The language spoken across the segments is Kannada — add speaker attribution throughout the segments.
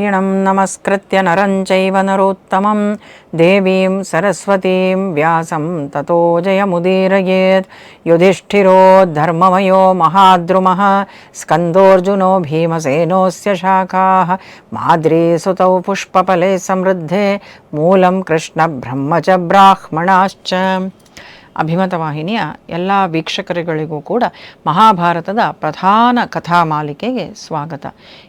Speaker 1: नारायणं नमस्कृत्य नरं चैव नरोत्तमं। देवीं सरस्वतीं व्यासं ततो जयमुदीरयेत्। युधिष्ठिरो धर्ममयो महाद्रुमः। स्कन्दोऽर्जुनो भीमसेनोऽस्य शाखाः। माद्रीसुतौ पुष्पफले समृद्धे। मूलं कृष्णब्रह्म च ब्राह्मणाश्च। ಅಭಿಮತ ವಾಹಿನಿಯ ಎಲ್ಲ ವೀಕ್ಷಕರುಗಳಿಗೂ ಕೂಡ ಮಹಾಭಾರತದ ಪ್ರಧಾನ ಕಥಾ ಮಾಲಿಕೆಗೆ ಸ್ವಾಗತ.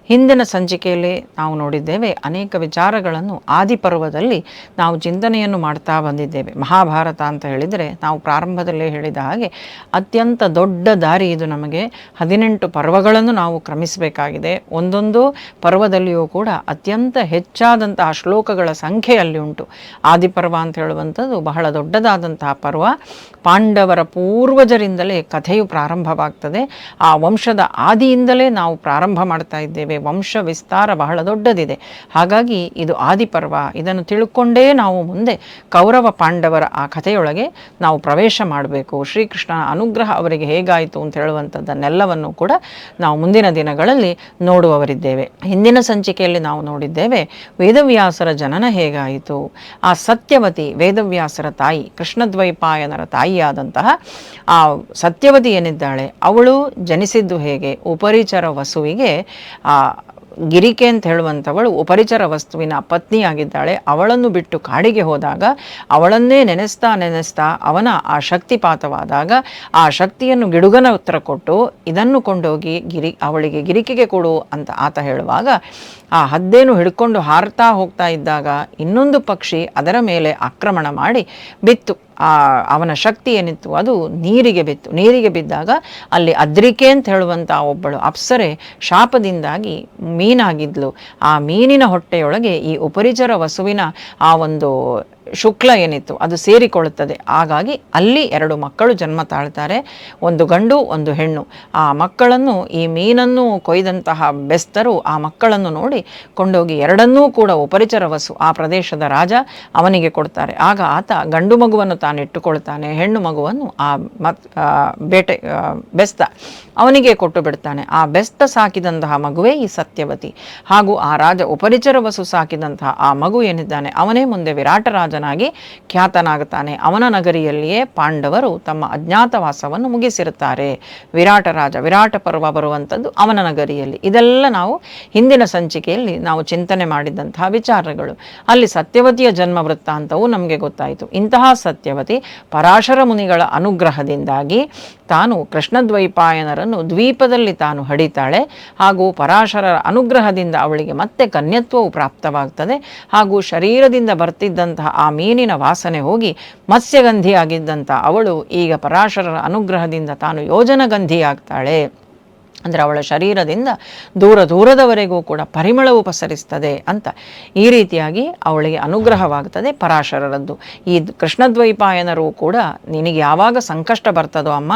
Speaker 1: ಹಿಂದಿನ ಸಂಚಿಕೆಯಲ್ಲಿ ನಾವು ನೋಡಿದ್ದೇವೆ ಅನೇಕ ವಿಚಾರಗಳನ್ನು ಆದಿಪರ್ವದಲ್ಲಿ ನಾವು ಚಿಂತನೆಯನ್ನು ಮಾಡ್ತಾ ಬಂದಿದ್ದೇವೆ. ಮಹಾಭಾರತ ಅಂತ ಹೇಳಿದರೆ ನಾವು ಪ್ರಾರಂಭದಲ್ಲೇ ಹೇಳಿದ ಹಾಗೆ ಅತ್ಯಂತ ದೊಡ್ಡ ದಾರಿ ಇದು ನಮಗೆ ಹದಿನೆಂಟು ಪರ್ವಗಳನ್ನು ನಾವು ಕ್ರಮಿಸಬೇಕಾಗಿದೆ. ಒಂದೊಂದು ಪರ್ವದಲ್ಲಿಯೂ ಕೂಡ ಅತ್ಯಂತ ಹೆಚ್ಚಾದಂತಹ ಶ್ಲೋಕಗಳ ಸಂಖ್ಯೆಯಲ್ಲಿ ಉಂಟು. ಆದಿಪರ್ವ ಅಂತ ಹೇಳುವಂಥದ್ದು ಬಹಳ ದೊಡ್ಡದಾದಂತಹ ಪರ್ವ. ಪಾಂಡವರ ಪೂರ್ವಜರಿಂದಲೇ ಕಥೆಯು ಪ್ರಾರಂಭವಾಗ್ತದೆ. ಆ ವಂಶದ ಆದಿಯಿಂದಲೇ ನಾವು ಪ್ರಾರಂಭ ಮಾಡ್ತಾ ಇದ್ದೇವೆ. ವಂಶ ವಿಸ್ತಾರ ಬಹಳ ದೊಡ್ಡದಿದೆ. ಹಾಗಾಗಿ ಇದು ಆದಿಪರ್ವ. ಇದನ್ನು ತಿಳ್ಕೊಂಡೇ ನಾವು ಮುಂದೆ ಕೌರವ ಪಾಂಡವರ ಆ ಕಥೆಯೊಳಗೆ ನಾವು ಪ್ರವೇಶ ಮಾಡಬೇಕು. ಶ್ರೀಕೃಷ್ಣನ ಅನುಗ್ರಹ ಅವರಿಗೆ ಹೇಗಾಯಿತು ಅಂತ ಹೇಳುವಂಥದ್ದನ್ನೆಲ್ಲವನ್ನು ಕೂಡ ನಾವು ಮುಂದಿನ ದಿನಗಳಲ್ಲಿ ನೋಡುವವರಿದ್ದೇವೆ. ಹಿಂದಿನ ಸಂಚಿಕೆಯಲ್ಲಿ ನಾವು ನೋಡಿದ್ದೇವೆ, ವೇದವ್ಯಾಸರ ಜನನ ಹೇಗಾಯಿತು? ಆ ಸತ್ಯವತಿ, ವೇದವ್ಯಾಸರ ತಾಯಿ, ಕೃಷ್ಣದ್ವೈಪಾಯನರ ತಾಯಿಯಾದಂತಹ ಆ ಸತ್ಯವತಿ ಏನಿದ್ದಾಳೆ, ಅವಳು ಜನಿಸಿದ್ದು ಹೇಗೆ, ಉಪರಿಚರ ವಸುವಿಗೆ, ಆ ಗಿರಿಕೆ ಅಂತ ಹೇಳುವಂಥವಳು ಉಪರಿಚರ ವಸ್ತುವಿನ ಪತ್ನಿಯಾಗಿದ್ದಾಳೆ, ಅವಳನ್ನು ಬಿಟ್ಟು ಕಾಡಿಗೆ ಹೋದಾಗ ಅವಳನ್ನೇ ನೆನೆಸ್ತಾ ನೆನೆಸ್ತಾ ಅವನ ಆ ಶಕ್ತಿಪಾತವಾದಾಗ ಆ ಶಕ್ತಿಯನ್ನು ಗಿಡುಗನ ಉತ್ತರ ಕೊಟ್ಟು ಇದನ್ನು ಕೊಂಡೋಗಿ ಗಿರಿ, ಅವಳಿಗೆ ಗಿರಿಕೆಗೆ ಕೊಡು ಅಂತ ಆತ ಹೇಳುವಾಗ ಆ ಹದ್ದೇನು ಹಿಡ್ಕೊಂಡು ಹಾರ್ತಾ ಹೋಗ್ತಾ ಇದ್ದಾಗ ಇನ್ನೊಂದು ಪಕ್ಷಿ ಅದರ ಮೇಲೆ ಆಕ್ರಮಣ ಮಾಡಿ ಬಿತ್ತು. ಆ, ಅವನ ಶಕ್ತಿ ಏನಿತ್ತು? ಅದು ನೀರಿಗೆ ಬಿತ್ತು. ನೀರಿಗೆ ಬಿದ್ದಾಗ ಅಲ್ಲಿ ಅದ್ರಿಕೆ ಅಂತ ಹೇಳುವಂಥ ಒಬ್ಬಳು ಅಪ್ಸರೆ ಶಾಪದಿಂದಾಗಿ ಮೀನಾಗಿದ್ಲು. ಆ ಮೀನಿನ ಹೊಟ್ಟೆಯೊಳಗೆ ಈ ಉಪರಿಚರ ವಸುವಿನ ಆ ಒಂದು ಶುಕ್ಲ ಏನಿತ್ತು, ಅದು ಸೇರಿಕೊಳ್ಳುತ್ತದೆ. ಹಾಗಾಗಿ ಅಲ್ಲಿ ಎರಡು ಮಕ್ಕಳು ಜನ್ಮ ತಾಳ್ತಾರೆ. ಒಂದು ಗಂಡು, ಒಂದು ಹೆಣ್ಣು. ಆ ಮಕ್ಕಳನ್ನು, ಈ ಮೀನನ್ನು ಕೊಯ್ದಂತಹ ಬೆಸ್ತರು ಆ ಮಕ್ಕಳನ್ನು ನೋಡಿ ಕೊಂಡೋಗಿ ಎರಡನ್ನೂ ಕೂಡ ಉಪರಿಚರ ವಸು ಆ ಪ್ರದೇಶದ ರಾಜ ಅವನಿಗೆ ಕೊಡ್ತಾರೆ. ಆಗ ಆತ ಗಂಡು ಮಗುವನ್ನು ತಾನಿಟ್ಟುಕೊಳ್ತಾನೆ ಹೆಣ್ಣು ಮಗುವನ್ನು ಆ ಮತ್ ಬೇಟೆ ಬೆಸ್ತ ಅವನಿಗೆ ಕೊಟ್ಟು ಬಿಡ್ತಾನೆ. ಆ ಬೆಸ್ತ ಸಾಕಿದಂತಹ ಮಗುವೇ ಈ ಸತ್ಯವತಿ. ಹಾಗೂ ಆ ರಾಜ ಉಪರಿಚರ ವಸು ಸಾಕಿದಂತಹ ಆ ಮಗು ಏನಿದ್ದಾನೆ, ಅವನೇ ಮುಂದೆ ವಿರಾಟ ರಾಜನಾಗಿ ಖ್ಯಾತನಾಗುತ್ತಾನೆ. ಅವನ ನಗರಿಯಲ್ಲಿಯೇ ಪಾಂಡವರು ತಮ್ಮ ಅಜ್ಞಾತವಾಸವನ್ನು ಮುಗಿಸಿರುತ್ತಾರೆ. ವಿರಾಟ ರಾಜ, ವಿರಾಟ ಪರ್ವ ಬರುವಂಥದ್ದು ಅವನ ನಗರಿಯಲ್ಲಿ. ಇದೆಲ್ಲ ನಾವು ಹಿಂದಿನ ಸಂಚಿಕೆಯಲ್ಲಿ ನಾವು ಚಿಂತನೆ ಮಾಡಿದಂತಹ ವಿಚಾರಗಳು. ಅಲ್ಲಿ ಸತ್ಯವತಿಯ ಜನ್ಮ ವೃತ್ತಾಂತವು ನಮಗೆ ಗೊತ್ತಾಯಿತು. ಇಂತಹ ಸತ್ಯವತಿ ಪರಾಶರ ಮುನಿಗಳ ಅನುಗ್ರಹದಿಂದಾಗಿ ತಾನು ಕೃಷ್ಣದ್ವೈಪಾಯನರನ್ನು ದ್ವೀಪದಲ್ಲಿ ತಾನು ಹಡಿತಾಳೆ ಹಾಗೂ ಪರಾಶರರ ಅನುಗ್ರಹದಿಂದ ಅವಳಿಗೆ ಮತ್ತೆ ಕನ್ಯತ್ವವು ಪ್ರಾಪ್ತವಾಗ್ತದೆ ಹಾಗೂ ಶರೀರದಿಂದ ಬರ್ತಿದ್ದಂತಹ ಆ ಮೀನಿನ ವಾಸನೆ ಹೋಗಿ ಮತ್ಸ್ಯಗಂಧಿಯಾಗಿದ್ದಂಥ ಅವಳು ಈಗ ಪರಾಶರರ ಅನುಗ್ರಹದಿಂದ ತಾನು ಯೋಜನಗಂಧಿಯಾಗ್ತಾಳೆ. ಅಂದರೆ ಅವಳ ಶರೀರದಿಂದ ದೂರ ದೂರದವರೆಗೂ ಕೂಡ ಪರಿಮಳವು ಪಸರಿಸ್ತದೆ ಅಂತ ಈ ರೀತಿಯಾಗಿ ಅವಳಿಗೆ ಅನುಗ್ರಹವಾಗ್ತದೆ ಪರಾಶರರದ್ದು. ಈ ಕೃಷ್ಣದ್ವೈಪಾಯನರು ಕೂಡ ನಿನಗೆ ಯಾವಾಗ ಸಂಕಷ್ಟ ಬರ್ತದೋ ಅಮ್ಮ,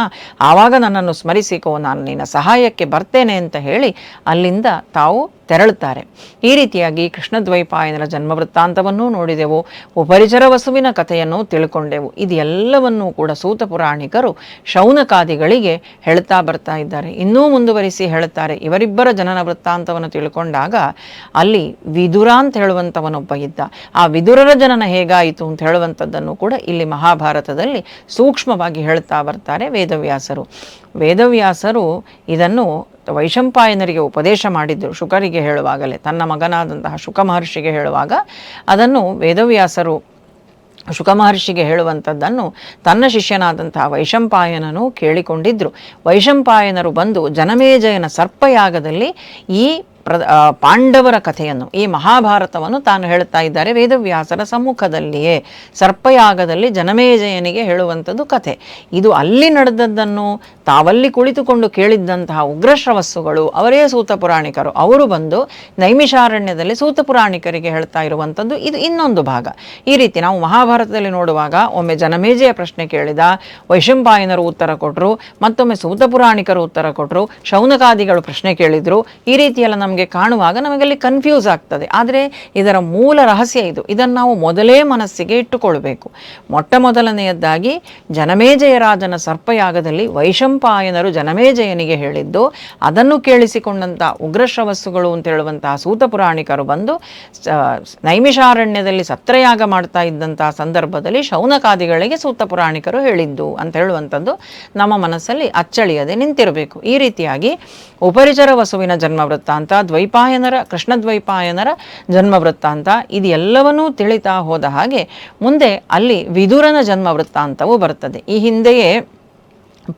Speaker 1: ಆವಾಗ ನನ್ನನ್ನು ಸ್ಮರಿಸಿಕೋ, ನಾನು ನಿನ್ನ ಸಹಾಯಕ್ಕೆ ಬರ್ತೇನೆ ಅಂತ ಹೇಳಿ ಅಲ್ಲಿಂದ ತಾವು ತೆರಳುತ್ತಾರೆ. ಈ ರೀತಿಯಾಗಿ ಕೃಷ್ಣದ್ವೈಪಾಯನರ ಜನ್ಮ ವೃತ್ತಾಂತವನ್ನೂ ನೋಡಿದೆವು. ಉಪರಿಚರ ವಸುವಿನ ಕಥೆಯನ್ನು ತಿಳ್ಕೊಂಡೆವು. ಇದೆಲ್ಲವನ್ನೂ ಕೂಡ ಸೂತ ಪುರಾಣಿಕರು ಶೌನಕಾದಿಗಳಿಗೆ ಹೇಳ್ತಾ ಬರ್ತಾ ಇದ್ದಾರೆ. ಇನ್ನೂ ಮುಂದುವರಿಸಿ ಹೇಳುತ್ತಾರೆ. ಇವರಿಬ್ಬರ ಜನನ ವೃತ್ತಾಂತವನ್ನು ತಿಳ್ಕೊಂಡಾಗ ಅಲ್ಲಿ ವಿದುರ ಅಂತ ಹೇಳುವಂಥವನೊಬ್ಬ ಇದ್ದ. ಆ ವಿದುರರ ಜನನ ಹೇಗಾಯಿತು ಅಂತ ಹೇಳುವಂಥದ್ದನ್ನು ಕೂಡ ಇಲ್ಲಿ ಮಹಾಭಾರತದಲ್ಲಿ ಸೂಕ್ಷ್ಮವಾಗಿ ಹೇಳ್ತಾ ಬರ್ತಾರೆ ವೇದವ್ಯಾಸರು. ವೇದವ್ಯಾಸರು ಇದನ್ನು ವೈಶಂಪಾಯನರಿಗೆ ಉಪದೇಶ ಮಾಡಿದ್ದರು ಶುಕರಿಗೆ ಹೇಳುವಾಗಲೇ, ತನ್ನ ಮಗನಾದಂತಹ ಶುಕ ಮಹರ್ಷಿಗೆ ಹೇಳುವಾಗ ಅದನ್ನು ವೇದವ್ಯಾಸರು ಶುಕ ಮಹರ್ಷಿಗೆ ಹೇಳುವಂಥದ್ದನ್ನು ತನ್ನ ಶಿಷ್ಯನಾದಂತಹ ವೈಶಂಪಾಯನನು ಕೇಳಿಕೊಂಡಿದ್ದರು ವೈಶಂಪಾಯನರು ಬಂದು ಜನಮೇಜಯನ ಸರ್ಪಯಾಗದಲ್ಲಿ ಈ ಪ್ರ ಪಾಂಡವರ ಕಥೆಯನ್ನು, ಈ ಮಹಾಭಾರತವನ್ನು ತಾನು ಹೇಳ್ತಾ ಇದ್ದಾರೆ ವೇದವ್ಯಾಸರ ಸಮ್ಮುಖದಲ್ಲಿಯೇ. ಸರ್ಪಯಾಗದಲ್ಲಿ ಜನಮೇಜಯನಿಗೆ ಹೇಳುವಂಥದ್ದು ಕಥೆ. ಇದು ಅಲ್ಲಿ ನಡೆದದ್ದನ್ನು ತಾವಲ್ಲಿ ಕುಳಿತುಕೊಂಡು ಕೇಳಿದ್ದಂತಹ ಉಗ್ರಶ್ರವಸ್ಸುಗಳು ಅವರೇ ಸೂತ ಪುರಾಣಿಕರು. ಅವರು ಬಂದು ನೈಮಿಷಾರಣ್ಯದಲ್ಲಿ ಸೂತ ಪುರಾಣಿಕರಿಗೆ ಹೇಳ್ತಾ ಇರುವಂಥದ್ದು ಇದು ಇನ್ನೊಂದು ಭಾಗ. ಈ ರೀತಿ ನಾವು ಮಹಾಭಾರತದಲ್ಲಿ ನೋಡುವಾಗ ಒಮ್ಮೆ ಜನಮೇಜಯ ಪ್ರಶ್ನೆ ಕೇಳಿದ, ವೈಶಂಪಾಯನರು ಉತ್ತರ ಕೊಟ್ಟರು ಮತ್ತೊಮ್ಮೆ ಸೂತ ಪುರಾಣಿಕರು ಉತ್ತರ ಕೊಟ್ಟರು ಶೌನಕಾದಿಗಳು ಪ್ರಶ್ನೆ ಕೇಳಿದ್ರು. ಈ ರೀತಿಯೆಲ್ಲ ನಮಗೆ ನಮಗೆ ಕಾಣುವಾಗ ನಮಗಲ್ಲಿ ಕನ್ಫ್ಯೂಸ್ ಆಗ್ತದೆ. ಆದರೆ ಇದರ ಮೂಲ ರಹಸ್ಯ ಇದು. ಇದನ್ನು ನಾವು ಮೊದಲೇ ಮನಸ್ಸಿಗೆ ಇಟ್ಟುಕೊಳ್ಬೇಕು. ಮೊಟ್ಟ ಮೊದಲನೆಯದ್ದಾಗಿ ಜನಮೇಜಯರಾಜನ ಸರ್ಪಯಾಗದಲ್ಲಿ ವೈಶಂಪಾಯನರು ಜನಮೇಜಯನಿಗೆ ಹೇಳಿದ್ದು, ಅದನ್ನು ಕೇಳಿಸಿಕೊಂಡಂಥ ಉಗ್ರಶ್ರವಸ್ಸುಗಳು ಅಂತ ಹೇಳುವಂತಹ ಸೂತ ಪುರಾಣಿಕರು ಬಂದು ನೈಮಿಷಾರಣ್ಯದಲ್ಲಿ ಸತ್ರಯಾಗ ಮಾಡ್ತಾ ಇದ್ದಂತಹ ಸಂದರ್ಭದಲ್ಲಿ ಶೌನಕಾದಿಗಳಿಗೆ ಸೂತ ಪುರಾಣಿಕರು ಹೇಳಿದ್ದು ಅಂತ ಹೇಳುವಂಥದ್ದು ನಮ್ಮ ಮನಸ್ಸಲ್ಲಿ ಅಚ್ಚಳಿಯದೆ ನಿಂತಿರಬೇಕು. ಈ ರೀತಿಯಾಗಿ ಉಪರಿಚರ ವಸುವಿನ ಜನ್ಮ ವೃತ್ತಾಂತ ದ್ವೈಪಾಯನರ, ಕೃಷ್ಣದ್ವೈಪಾಯನರ ಜನ್ಮ ವೃತ್ತಾಂತ ಇದು ಎಲ್ಲವನ್ನೂ ತಿಳಿತಾ ಹೋದ ಹಾಗೆ ಮುಂದೆ ಅಲ್ಲಿ ವಿದುರನ ಜನ್ಮ ವೃತ್ತಾಂತವೂ ಬರ್ತದೆ. ಈ ಹಿಂದೆಯೇ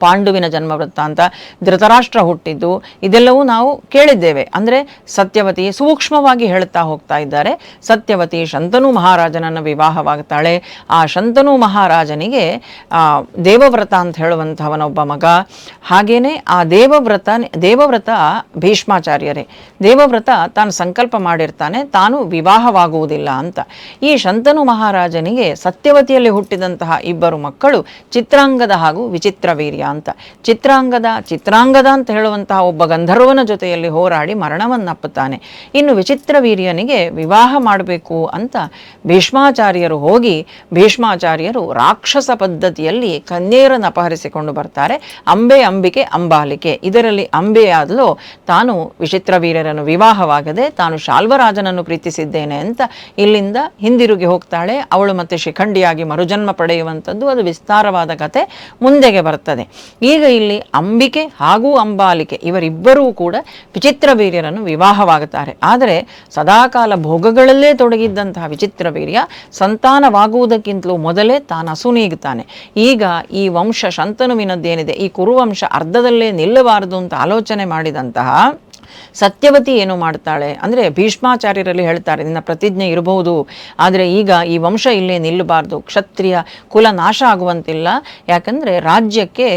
Speaker 1: ಪಾಂಡುವಿನ ಜನ್ಮ ವೃತ್ತಾಂತ ಧೃತರಾಷ್ಟ್ರ ಹುಟ್ಟಿದ್ದು, ಇದೆಲ್ಲವೂ ನಾವು ಕೇಳಿದ್ದೇವೆ. ಅಂದರೆ ಸತ್ಯವತಿ ಸೂಕ್ಷ್ಮವಾಗಿ ಹೇಳ್ತಾ ಹೋಗ್ತಾ ಇದ್ದಾರೆ. ಸತ್ಯವತಿ ಶಂತನು ಮಹಾರಾಜನನ್ನು ವಿವಾಹವಾಗ್ತಾಳೆ. ಆ ಶಂತನು ಮಹಾರಾಜನಿಗೆ ದೇವವ್ರತ ಅಂತ ಹೇಳುವಂಥವನೊಬ್ಬ ಮಗ. ಹಾಗೇನೆ ಆ ದೇವವ್ರತ ದೇವವ್ರತ ಭೀಷ್ಮಾಚಾರ್ಯರೇ. ದೇವವ್ರತ ತಾನು ಸಂಕಲ್ಪ ಮಾಡಿರ್ತಾನೆ, ತಾನು ವಿವಾಹವಾಗುವುದಿಲ್ಲ ಅಂತ. ಈ ಶಂತನು ಮಹಾರಾಜನಿಗೆ ಸತ್ಯವತಿಯಲ್ಲಿ ಹುಟ್ಟಿದಂತಹ ಇಬ್ಬರು ಮಕ್ಕಳು ಚಿತ್ರಾಂಗದ ಹಾಗೂ ವಿಚಿತ್ರ ವೀರ್ಯ ಅಂತ. ಚಿತ್ರಾಂಗದ ಚಿತ್ರಾಂಗದ ಅಂತ ಹೇಳುವಂತಹ ಒಬ್ಬ ಗಂಧರ್ವನ ಜೊತೆಯಲ್ಲಿ ಹೋರಾಡಿ ಮರಣವನ್ನಪ್ಪುತ್ತಾನೆ. ಇನ್ನು ವಿಚಿತ್ರ ವೀರ್ಯನಿಗೆ ವಿವಾಹ ಮಾಡಬೇಕು ಅಂತ ಭೀಷ್ಮಾಚಾರ್ಯರು ಹೋಗಿ, ಭೀಷ್ಮಾಚಾರ್ಯರು ರಾಕ್ಷಸ ಪದ್ಧತಿಯಲ್ಲಿ ಕನ್ಯೇರನ್ನು ಅಪಹರಿಸಿಕೊಂಡು ಬರ್ತಾರೆ. ಅಂಬೆ ಅಂಬಿಕೆ, ಅಂಬಾಲಿಕೆ. ಇದರಲ್ಲಿ ಅಂಬೆಯಾದಲು ತಾನು ವಿಚಿತ್ರ ವೀರ್ಯರನ್ನು ವಿವಾಹವಾಗದೆ ತಾನು ಶಾಲ್ವರಾಜನನ್ನು ಪ್ರೀತಿಸಿದ್ದೇನೆ ಅಂತ ಇಲ್ಲಿಂದ ಹಿಂದಿರುಗಿ ಹೋಗ್ತಾಳೆ. ಅವಳು ಮತ್ತೆ ಶಿಖಂಡಿಯಾಗಿ ಮರುಜನ್ಮ ಪಡೆಯುವಂಥದ್ದು ಅದು ವಿಸ್ತಾರವಾದ ಕತೆ. ಮುಂದೆಗೆ ಬರ್ತದೆ. ಈಗ ಇಲ್ಲಿ ಅಂಬಿಕೆ ಹಾಗೂ ಅಂಬಾಲಿಕೆ ಇವರಿಬ್ಬರೂ ಕೂಡ ವಿಚಿತ್ರ ವೀರ್ಯರನ್ನು ವಿವಾಹವಾಗುತ್ತಾರೆ. ಆದರೆ ಸದಾಕಾಲ ಭೋಗಗಳಲ್ಲೇ ತೊಡಗಿದ್ದಂತಹ ವಿಚಿತ್ರ ವೀರ್ಯ ಸಂತಾನವಾಗುವುದಕ್ಕಿಂತಲೂ ಮೊದಲೇ ತಾನು ಅಸುನೀಗುತ್ತಾನೆ ಈಗ ಈ ವಂಶ ಶಂತನುವಿನದ್ದೇನಿದೆ, ಈ ಕುರುವಂಶ ಅರ್ಧದಲ್ಲೇ ನಿಲ್ಲಬಾರದು ಅಂತ ಆಲೋಚನೆ ಮಾಡಿದಂತಹ ಸತ್ಯವತಿ ಏನು ಮಾಡ್ತಾಳೆ ಅಂದರೆ ಭೀಷ್ಮಾಚಾರ್ಯರಲ್ಲಿ ಹೇಳ್ತಾರೆ, ನಿನ್ನ ಪ್ರತಿಜ್ಞೆ ಇರಬಹುದು. ಆದರೆ ಈಗ ಈ ವಂಶ ಇಲ್ಲೇ ನಿಲ್ಲಬಾರ್ದು. ಕ್ಷತ್ರಿಯ ಕುಲ ನಾಶ ಆಗುವಂತಿಲ್ಲ. ಯಾಕಂದರೆ ರಾಜ್ಯಕ್ಕೆ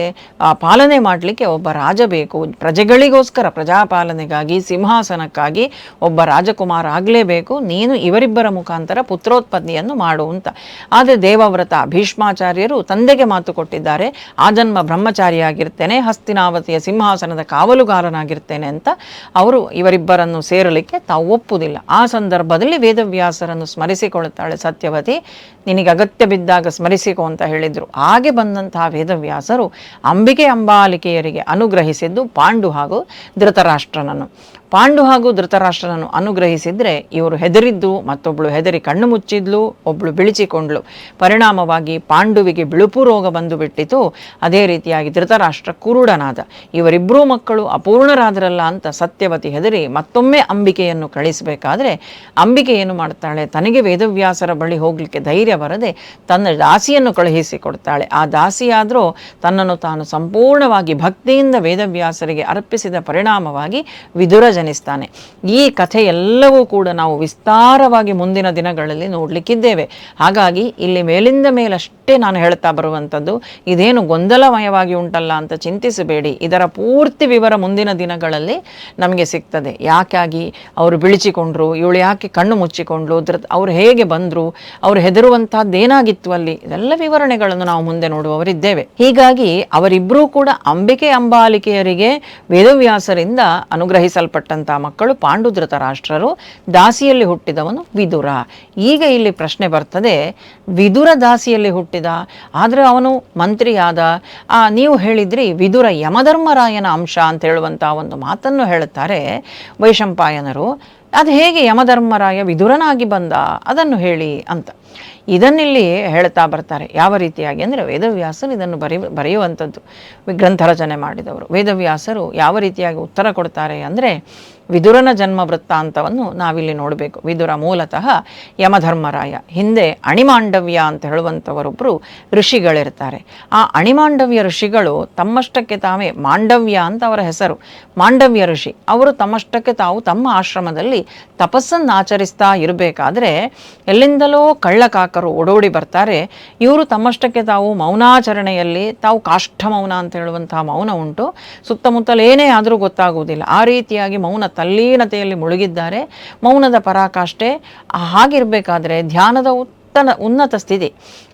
Speaker 1: ಪಾಲನೆ ಮಾಡಲಿಕ್ಕೆ ಒಬ್ಬ ರಾಜ ಬೇಕು. ಪ್ರಜೆಗಳಿಗೋಸ್ಕರ, ಪ್ರಜಾಪಾಲನೆಗಾಗಿ, ಸಿಂಹಾಸನಕ್ಕಾಗಿ ಒಬ್ಬ ರಾಜಕುಮಾರ ಆಗಲೇಬೇಕು. ನೀನು ಇವರಿಬ್ಬರ ಮುಖಾಂತರ ಪುತ್ರೋತ್ಪತ್ತಿಯನ್ನು ಮಾಡು ಅಂತ. ಆದರೆ ದೇವವ್ರತ, ಭೀಷ್ಮಾಚಾರ್ಯರು ತಂದೆಗೆ ಮಾತು ಕೊಟ್ಟಿದ್ದಾರೆ. ಆ ಜನ್ಮ ಬ್ರಹ್ಮಚಾರಿಯಾಗಿರ್ತೇನೆ, ಹಸ್ತಿನಾವತಿಯ ಸಿಂಹಾಸನದ ಕಾವಲುಗಾರನಾಗಿರ್ತೇನೆ ಅಂತ ಅವರು ಇವರಿಬ್ಬರನ್ನು ಸೇರಲಿಕ್ಕೆ ತಾವು ಒಪ್ಪುವುದಿಲ್ಲ ಆ ಸಂದರ್ಭದಲ್ಲಿ ವೇದವ್ಯಾಸರನ್ನು ಸ್ಮರಿಸಿಕೊಳ್ಳುತ್ತಾಳೆ ಸತ್ಯವತಿ. ನಿನಗೆ ಅಗತ್ಯ ಬಿದ್ದಾಗ ಸ್ಮರಿಸಿಕೊ ಅಂತ ಹೇಳಿದರು. ಹಾಗೆ ಬಂದಂತಹ ವೇದವ್ಯಾಸರು ಅಂಬಿಕೆ ಅಂಬಾಲಿಕೆಯರಿಗೆ ಅನುಗ್ರಹಿಸಿದ್ದು ಪಾಂಡು ಹಾಗೂ ಧೃತರಾಷ್ಟ್ರನನ್ನು. ಪಾಂಡು ಹಾಗೂ ಧೃತರಾಷ್ಟ್ರನನ್ನು ಅನುಗ್ರಹಿಸಿದ್ರೆ ಇವರು ಹೆದರಿದ್ದು ಮತ್ತೊಬ್ಬಳು ಹೆದರಿ ಕಣ್ಣು ಮುಚ್ಚಿದ್ಲು ಒಬ್ಬಳು ಬಿಳಿಚಿಕೊಂಡ್ಳು. ಪರಿಣಾಮವಾಗಿ ಪಾಂಡುವಿಗೆ ಬಿಳುಪು ರೋಗ ಬಂದು ಬಿಟ್ಟಿತು ಅದೇ ರೀತಿಯಾಗಿ ಧೃತರಾಷ್ಟ್ರ ಕುರುಡನಾದ. ಇವರಿಬ್ಬರೂ ಮಕ್ಕಳು ಅಪೂರ್ಣರಾದರಲ್ಲ ಅಂತ ಸತ್ಯವತಿ ಹೆದರಿ ಮತ್ತೊಮ್ಮೆ ಅಂಬಿಕೆಯನ್ನು ಕಳಿಸಬೇಕಾದ್ರೆ ಅಂಬಿಕೆ ಏನು ಮಾಡ್ತಾಳೆ? ತನಗೆ ವೇದವ್ಯಾಸರ ಬಳಿ ಹೋಗಲಿಕ್ಕೆ ಧೈರ್ಯ ಬರದೆ ತನ್ನ ದಾಸಿಯನ್ನು ಕಳುಹಿಸಿಕೊಡ್ತಾಳೆ. ಆ ದಾಸಿಯಾದರೂ ತನ್ನನ್ನು ತಾನು ಸಂಪೂರ್ಣವಾಗಿ ಭಕ್ತಿಯಿಂದ ವೇದವ್ಯಾಸರಿಗೆ ಅರ್ಪಿಸಿದ ಪರಿಣಾಮವಾಗಿ ವಿದುರ ಜನಿಸ್ತಾನೆ ಈ ಕಥೆ ಎಲ್ಲವೂ ಕೂಡ ನಾವು ವಿಸ್ತಾರವಾಗಿ ಮುಂದಿನ ದಿನಗಳಲ್ಲಿ ನೋಡಲಿಕ್ಕಿದ್ದೇವೆ. ಹಾಗಾಗಿ ಇಲ್ಲಿ ಮೇಲಿಂದ ಮೇಲಷ್ಟೇ ನಾನು ಹೇಳ್ತಾ ಬರುವಂಥದ್ದು, ಇದೇನು ಗೊಂದಲಮಯವಾಗಿ ಉಂಟಲ್ಲ ಅಂತ ಚಿಂತಿಸಬೇಡಿ. ಇದರ ಪೂರ್ತಿ ವಿವರ ಮುಂದಿನ ದಿನಗಳಲ್ಲಿ ನಮಗೆ ಸಿಗ್ತದೆ. ಯಾಕಾಗಿ? ಅವರು ಬಿಳಿಚಿಕೊಂಡ್ರು, ಇವಳು ಯಾಕೆ ಕಣ್ಣು ಮುಚ್ಚಿಕೊಂಡ್ಲು ಧೃತ್ ಅವ್ರು ಹೇಗೆ ಬಂದರು, ಅವ್ರು ಹೆದರುವಂತಹದ್ದು ಏನಾಗಿತ್ತು ಅಲ್ಲಿ? ಇದೆಲ್ಲ ವಿವರಣೆಗಳನ್ನು ನಾವು ಮುಂದೆ ನೋಡುವವರಿದ್ದೇವೆ. ಹೀಗಾಗಿ ಅವರಿಬ್ಬರೂ ಕೂಡ ಅಂಬಿಕೆ ಅಂಬಾಲಿಕೆಯರಿಗೆ ವೇದವ್ಯಾಸರಿಂದ ಅನುಗ್ರಹಿಸಲ್ಪಟ್ಟಂತಹ ಮಕ್ಕಳು ಪಾಂಡುದ್ರತ ರಾಷ್ಟ್ರರು, ದಾಸಿಯಲ್ಲಿ ಹುಟ್ಟಿದವನು ವಿದುರ. ಈಗ ಇಲ್ಲಿ ಪ್ರಶ್ನೆ ಬರ್ತದೆ, ವಿದುರ ದಾಸಿಯಲ್ಲಿ ಹುಟ್ಟಿದ, ಆದರೆ ಅವನು ಮಂತ್ರಿಯಾದ, ಆ, ನೀವು ಹೇಳಿದ್ರಿ ವಿದುರ ಯಮಧರ್ಮರಾಯನ ಅಂಶ ಅಂತ ಹೇಳುವಂತಹ ಒಂದು ಮಾತನ್ನು ಹೇಳುತ್ತಾರೆ ವೈಶಂಪಾಯನರು. ಅದು ಹೇಗೆ ಯಮಧರ್ಮರಾಯ ವಿದುರನಾಗಿ ಬಂದ? ಅದನ್ನು ಹೇಳಿ ಅಂತ. ಇದನ್ನಿಲ್ಲಿ ಹೇಳ್ತಾ ಬರ್ತಾರೆ. ಯಾವ ರೀತಿಯಾಗಿ ಅಂದರೆ ವೇದವ್ಯಾಸರು ಇದನ್ನು ಬರಿ, ಬರೆಯುವಂಥದ್ದು. ಗ್ರಂಥ ರಚನೆ ಮಾಡಿದವರು. ವೇದವ್ಯಾಸರು ಯಾವ ರೀತಿಯಾಗಿ ಉತ್ತರ ಕೊಡ್ತಾರೆ ಅಂದರೆ ವಿದುರನ ಜನ್ಮ ವೃತ್ತಾಂತವನ್ನು ನಾವಿಲ್ಲಿ ನೋಡಬೇಕು. ವಿದುರ ಮೂಲತಃ ಯಮಧರ್ಮರಾಯ. ಹಿಂದೆ ಅಣಿಮಾಂಡವ್ಯ ಅಂತ ಹೇಳುವಂಥವರೊಬ್ಬರು ಋಷಿಗಳಿರ್ತಾರೆ. ಆ ಅಣಿಮಾಂಡವ್ಯ ಋಷಿಗಳು ತಮ್ಮಷ್ಟಕ್ಕೆ ತಾವೇ ಮಾಂಡವ್ಯ ಅಂತ ಅವರ ಹೆಸರು. ಮಾಂಡವ್ಯ ಋಷಿ. ಅವರು ತಮ್ಮಷ್ಟಕ್ಕೆ ತಾವು ತಮ್ಮ ಆಶ್ರಮದಲ್ಲಿ ತಪಸ್ಸನ್ನು ಆಚರಿಸ್ತಾ ಇರಬೇಕಾದ್ರೆ ಎಲ್ಲಿಂದಲೋ ಕಳ್ಳಕಾಕರು ಓಡೋಡಿ ಬರ್ತಾರೆ. ಇವರು ತಮ್ಮಷ್ಟಕ್ಕೆ ತಾವು ಮೌನಾಚರಣೆಯಲ್ಲಿ ತಾವು ಕಾಷ್ಠ ಮೌನ ಅಂತ ಹೇಳುವಂತಹ ಮೌನ ಉಂಟು. ಸುತ್ತಮುತ್ತಲೇನೇ ಆದರೂ ಗೊತ್ತಾಗುವುದಿಲ್ಲ. ಆ ರೀತಿಯಾಗಿ ಮೌನ ತಲ್ಲೀನತೆಯಲ್ಲಿ ಮುಳುಗಿದ್ದಾರೆ ಮೌನದ ಪರಾಕಾಷ್ಠೆ ಹಾಗಿರಬೇಕಾದ್ರೆ ಧ್ಯಾನದ ಉತ್ತನ ಉನ್ನತ ಸ್ಥಿತಿ.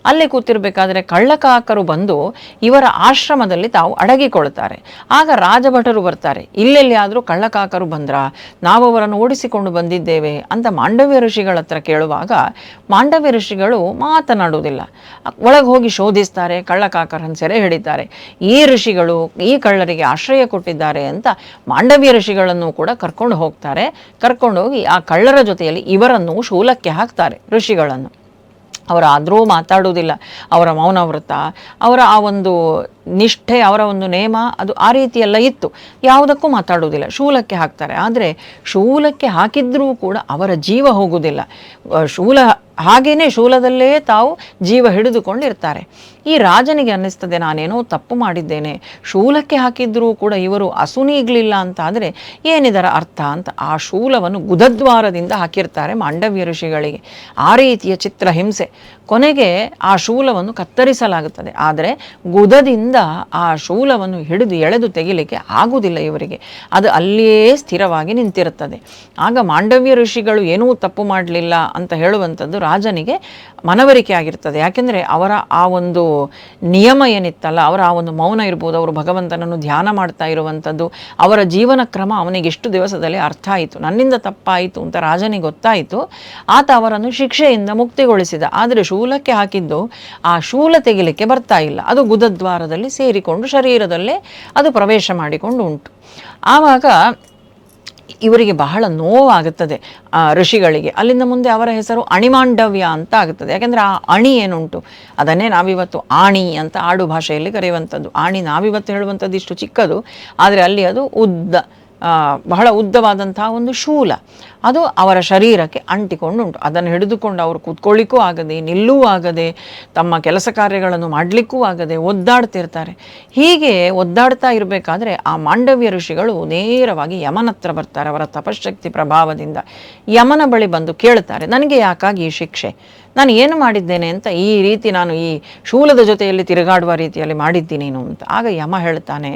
Speaker 1: ಅಲ್ಲಿ ಕೂತಿರಬೇಕಾದ್ರೆ ಕಳ್ಳಕಾಕರು ಬಂದು ಇವರ ಆಶ್ರಮದಲ್ಲಿ ತಾವು ಅಡಗಿಕೊಳ್ತಾರೆ ಆಗ ರಾಜಭಟರು ಬರ್ತಾರೆ. ಇಲ್ಲೆಲ್ಲಿ ಆದರೂ ಕಳ್ಳಕಾಕರು ಬಂದ್ರ ನಾವು ಅವರನ್ನು ಓಡಿಸಿಕೊಂಡು ಬಂದಿದ್ದೇವೆ ಅಂತ ಮಾಂಡವ್ಯ ಋಷಿಗಳ ಹತ್ರ ಕೇಳುವಾಗ ಮಾಂಡವ್ಯ ಋಷಿಗಳು ಮಾತನಾಡುವುದಿಲ್ಲ. ಒಳಗೆ ಹೋಗಿ ಶೋಧಿಸ್ತಾರೆ ಕಳ್ಳಕಾಕರನ್ನು ಸೆರೆ ಹಿಡಿತಾರೆ. ಈ ಋಷಿಗಳು, ಈ ಕಳ್ಳರಿಗೆ ಆಶ್ರಯ ಕೊಟ್ಟಿದ್ದಾರೆ ಅಂತ ಮಾಂಡವ್ಯ ಋಷಿಗಳನ್ನು ಕೂಡ ಕರ್ಕೊಂಡು ಹೋಗ್ತಾರೆ. ಕರ್ಕೊಂಡು ಹೋಗಿ ಆ ಕಳ್ಳರ ಜೊತೆಯಲ್ಲಿ ಇವರನ್ನು ಶೂಲಕ್ಕೆ ಹಾಕ್ತಾರೆ ಋಷಿಗಳನ್ನು. ಅವರು ಆದರೂ ಮಾತಾಡುವುದಿಲ್ಲ. ಅವರ ಮೌನ ವ್ರತ ಅವರ ಆ ಒಂದು ನಿಷ್ಠೆ, ಅವರ ಒಂದು ನೇಮ, ಅದು ಆ ರೀತಿಯೆಲ್ಲ ಇತ್ತು. ಯಾವುದಕ್ಕೂ ಮಾತಾಡುವುದಿಲ್ಲ. ಶೂಲಕ್ಕೆ ಹಾಕ್ತಾರೆ. ಆದರೆ ಶೂಲಕ್ಕೆ ಹಾಕಿದ್ರೂ ಕೂಡ ಅವರ ಜೀವ ಹೋಗುವುದಿಲ್ಲ. ಶೂಲ ಹಾಗೇನೆ ಶೂಲದಲ್ಲೇ ತಾವು ಜೀವ ಹಿಡಿದುಕೊಂಡಿರ್ತಾರೆ. ಈ ರಾಜನಿಗೆ ಅನ್ನಿಸ್ತದೆ, ನಾನೇನೋ ತಪ್ಪು ಮಾಡಿದ್ದೇನೆ. ಶೂಲಕ್ಕೆ ಹಾಕಿದ್ರೂ ಕೂಡ ಇವರು ಅಸುನೀಗ್ಲಿಲ್ಲ ಅಂತ ಆದರೆ ಏನಿದರ ಅರ್ಥ ಅಂತ ಆ ಶೂಲವನ್ನು ಗುದದ್ವಾರದಿಂದ ಹಾಕಿರ್ತಾರೆ ಮಾಂಡವ್ಯ ಋಷಿಗಳಿಗೆ. ಆ ರೀತಿಯ ಚಿತ್ರ ಹಿಂಸೆ. ಕೊನೆಗೆ ಆ ಶೂಲವನ್ನು ಕತ್ತರಿಸಲಾಗುತ್ತದೆ. ಆದರೆ ಗುದದಿಂದ ಆ ಶೂಲವನ್ನು ಹಿಡಿದು ಎಳೆದು ತೆಗಿಲಿಕ್ಕೆ ಆಗುವುದಿಲ್ಲ ಇವರಿಗೆ. ಅದು ಅಲ್ಲಿಯೇ ಸ್ಥಿರವಾಗಿ ನಿಂತಿರುತ್ತದೆ. ಆಗ ಮಾಂಡವ್ಯ ಋಷಿಗಳು ಏನೂ ತಪ್ಪು ಮಾಡಲಿಲ್ಲ ಅಂತ ಹೇಳುವಂಥದ್ದು ರಾಜನಿಗೆ ಮನವರಿಕೆ ಆಗಿರ್ತದೆ. ಯಾಕೆಂದರೆ ಅವರ ಆ ಒಂದು ನಿಯಮ ಏನಿತ್ತಲ್ಲ, ಅವರ ಆ ಒಂದು ಮೌನ ಇರ್ಬೋದು, ಅವರು ಭಗವಂತನನ್ನು ಧ್ಯಾನ ಮಾಡ್ತಾ ಇರುವಂಥದ್ದು ಅವರ ಜೀವನ ಕ್ರಮ ಅವನಿಗೆ ಎಷ್ಟು ದಿವಸದಲ್ಲಿ ಅರ್ಥ ಆಯಿತು. ನನ್ನಿಂದ ತಪ್ಪಾಯಿತು ಅಂತ ರಾಜನಿಗೆ ಗೊತ್ತಾಯಿತು. ಆತ ಅವರನ್ನು ಶಿಕ್ಷೆಯಿಂದ ಮುಕ್ತಿಗೊಳಿಸಿದ. ಆದರೆ ಶೂಲಕ್ಕೆ ಹಾಕಿದ್ದು ಆ ಶೂಲ ತೆಗಿಲಿಕ್ಕೆ ಬರ್ತಾ ಇಲ್ಲ. ಅದು ಗುದದ್ವಾರದಲ್ಲಿ ಸೇರಿಕೊಂಡು ಶರೀರದಲ್ಲೇ ಅದು ಪ್ರವೇಶ ಮಾಡಿಕೊಂಡು ಉಂಟು. ಆವಾಗ ಇವರಿಗೆ ಬಹಳ ನೋವಾಗುತ್ತದೆ, ಆ, ಋಷಿಗಳಿಗೆ. ಅಲ್ಲಿಂದ ಮುಂದೆ ಅವರ ಹೆಸರು ಅಣಿಮಾಂಡವ್ಯ ಅಂತ ಆಗುತ್ತದೆ. ಯಾಕೆಂದರೆ ಆ ಅಣಿ ಏನುಂಟು? ಅದನ್ನೇ ನಾವಿವತ್ತು ಆಣಿ ಅಂತ ಆಡು ಭಾಷೆಯಲ್ಲಿ ಕರೆಯುವಂಥದ್ದು. ಆಣಿ ನಾವಿವತ್ತು ಹೇಳುವಂಥದ್ದು ಇಷ್ಟು ಚಿಕ್ಕದು. ಆದರೆ ಅಲ್ಲಿ ಅದು ಉದ್ದ. ಬಹಳ ಉದ್ದವಾದಂತಹ ಒಂದು ಶೂಲ. ಅದು ಅವರ ಶರೀರಕ್ಕೆ ಅಂಟಿಕೊಂಡುಂಟು. ಅದನ್ನು ಹಿಡಿದುಕೊಂಡು ಅವರು ಕೂತ್ಕೊಳ್ಳಿಕ್ಕೂ ಆಗದೆ, ನಿಲ್ಲೂ ಆಗದೆ, ತಮ್ಮ ಕೆಲಸ ಕಾರ್ಯಗಳನ್ನು ಮಾಡಲಿಕ್ಕೂ ಆಗದೆ ಒದ್ದಾಡ್ತಿರ್ತಾರೆ ಹೀಗೆ ಒದ್ದಾಡ್ತಾ ಇರಬೇಕಾದ್ರೆ ಆ ಮಾಂಡವ್ಯ ಋಷಿಗಳು ನೇರವಾಗಿ ಯಮನ ಹತ್ರ ಬರ್ತಾರೆ, ಅವರ ತಪಶಕ್ತಿ ಪ್ರಭಾವದಿಂದ. ಯಮನ ಬಳಿ ಬಂದು ಕೇಳ್ತಾರೆ, ನನಗೆ ಯಾಕಾಗಿ ಈ ಶಿಕ್ಷೆ? ನಾನು ಏನು ಮಾಡಿದ್ದೇನೆ ಅಂತ ಈ ರೀತಿ ನಾನು ಈ ಶೂಲದ ಜೊತೆಯಲ್ಲಿ ತಿರುಗಾಡುವ ರೀತಿಯಲ್ಲಿ ಮಾಡಿದ್ದೀನಿ ನೀನು ಅಂತ. ಆಗ ಯಮ ಹೇಳ್ತಾನೆ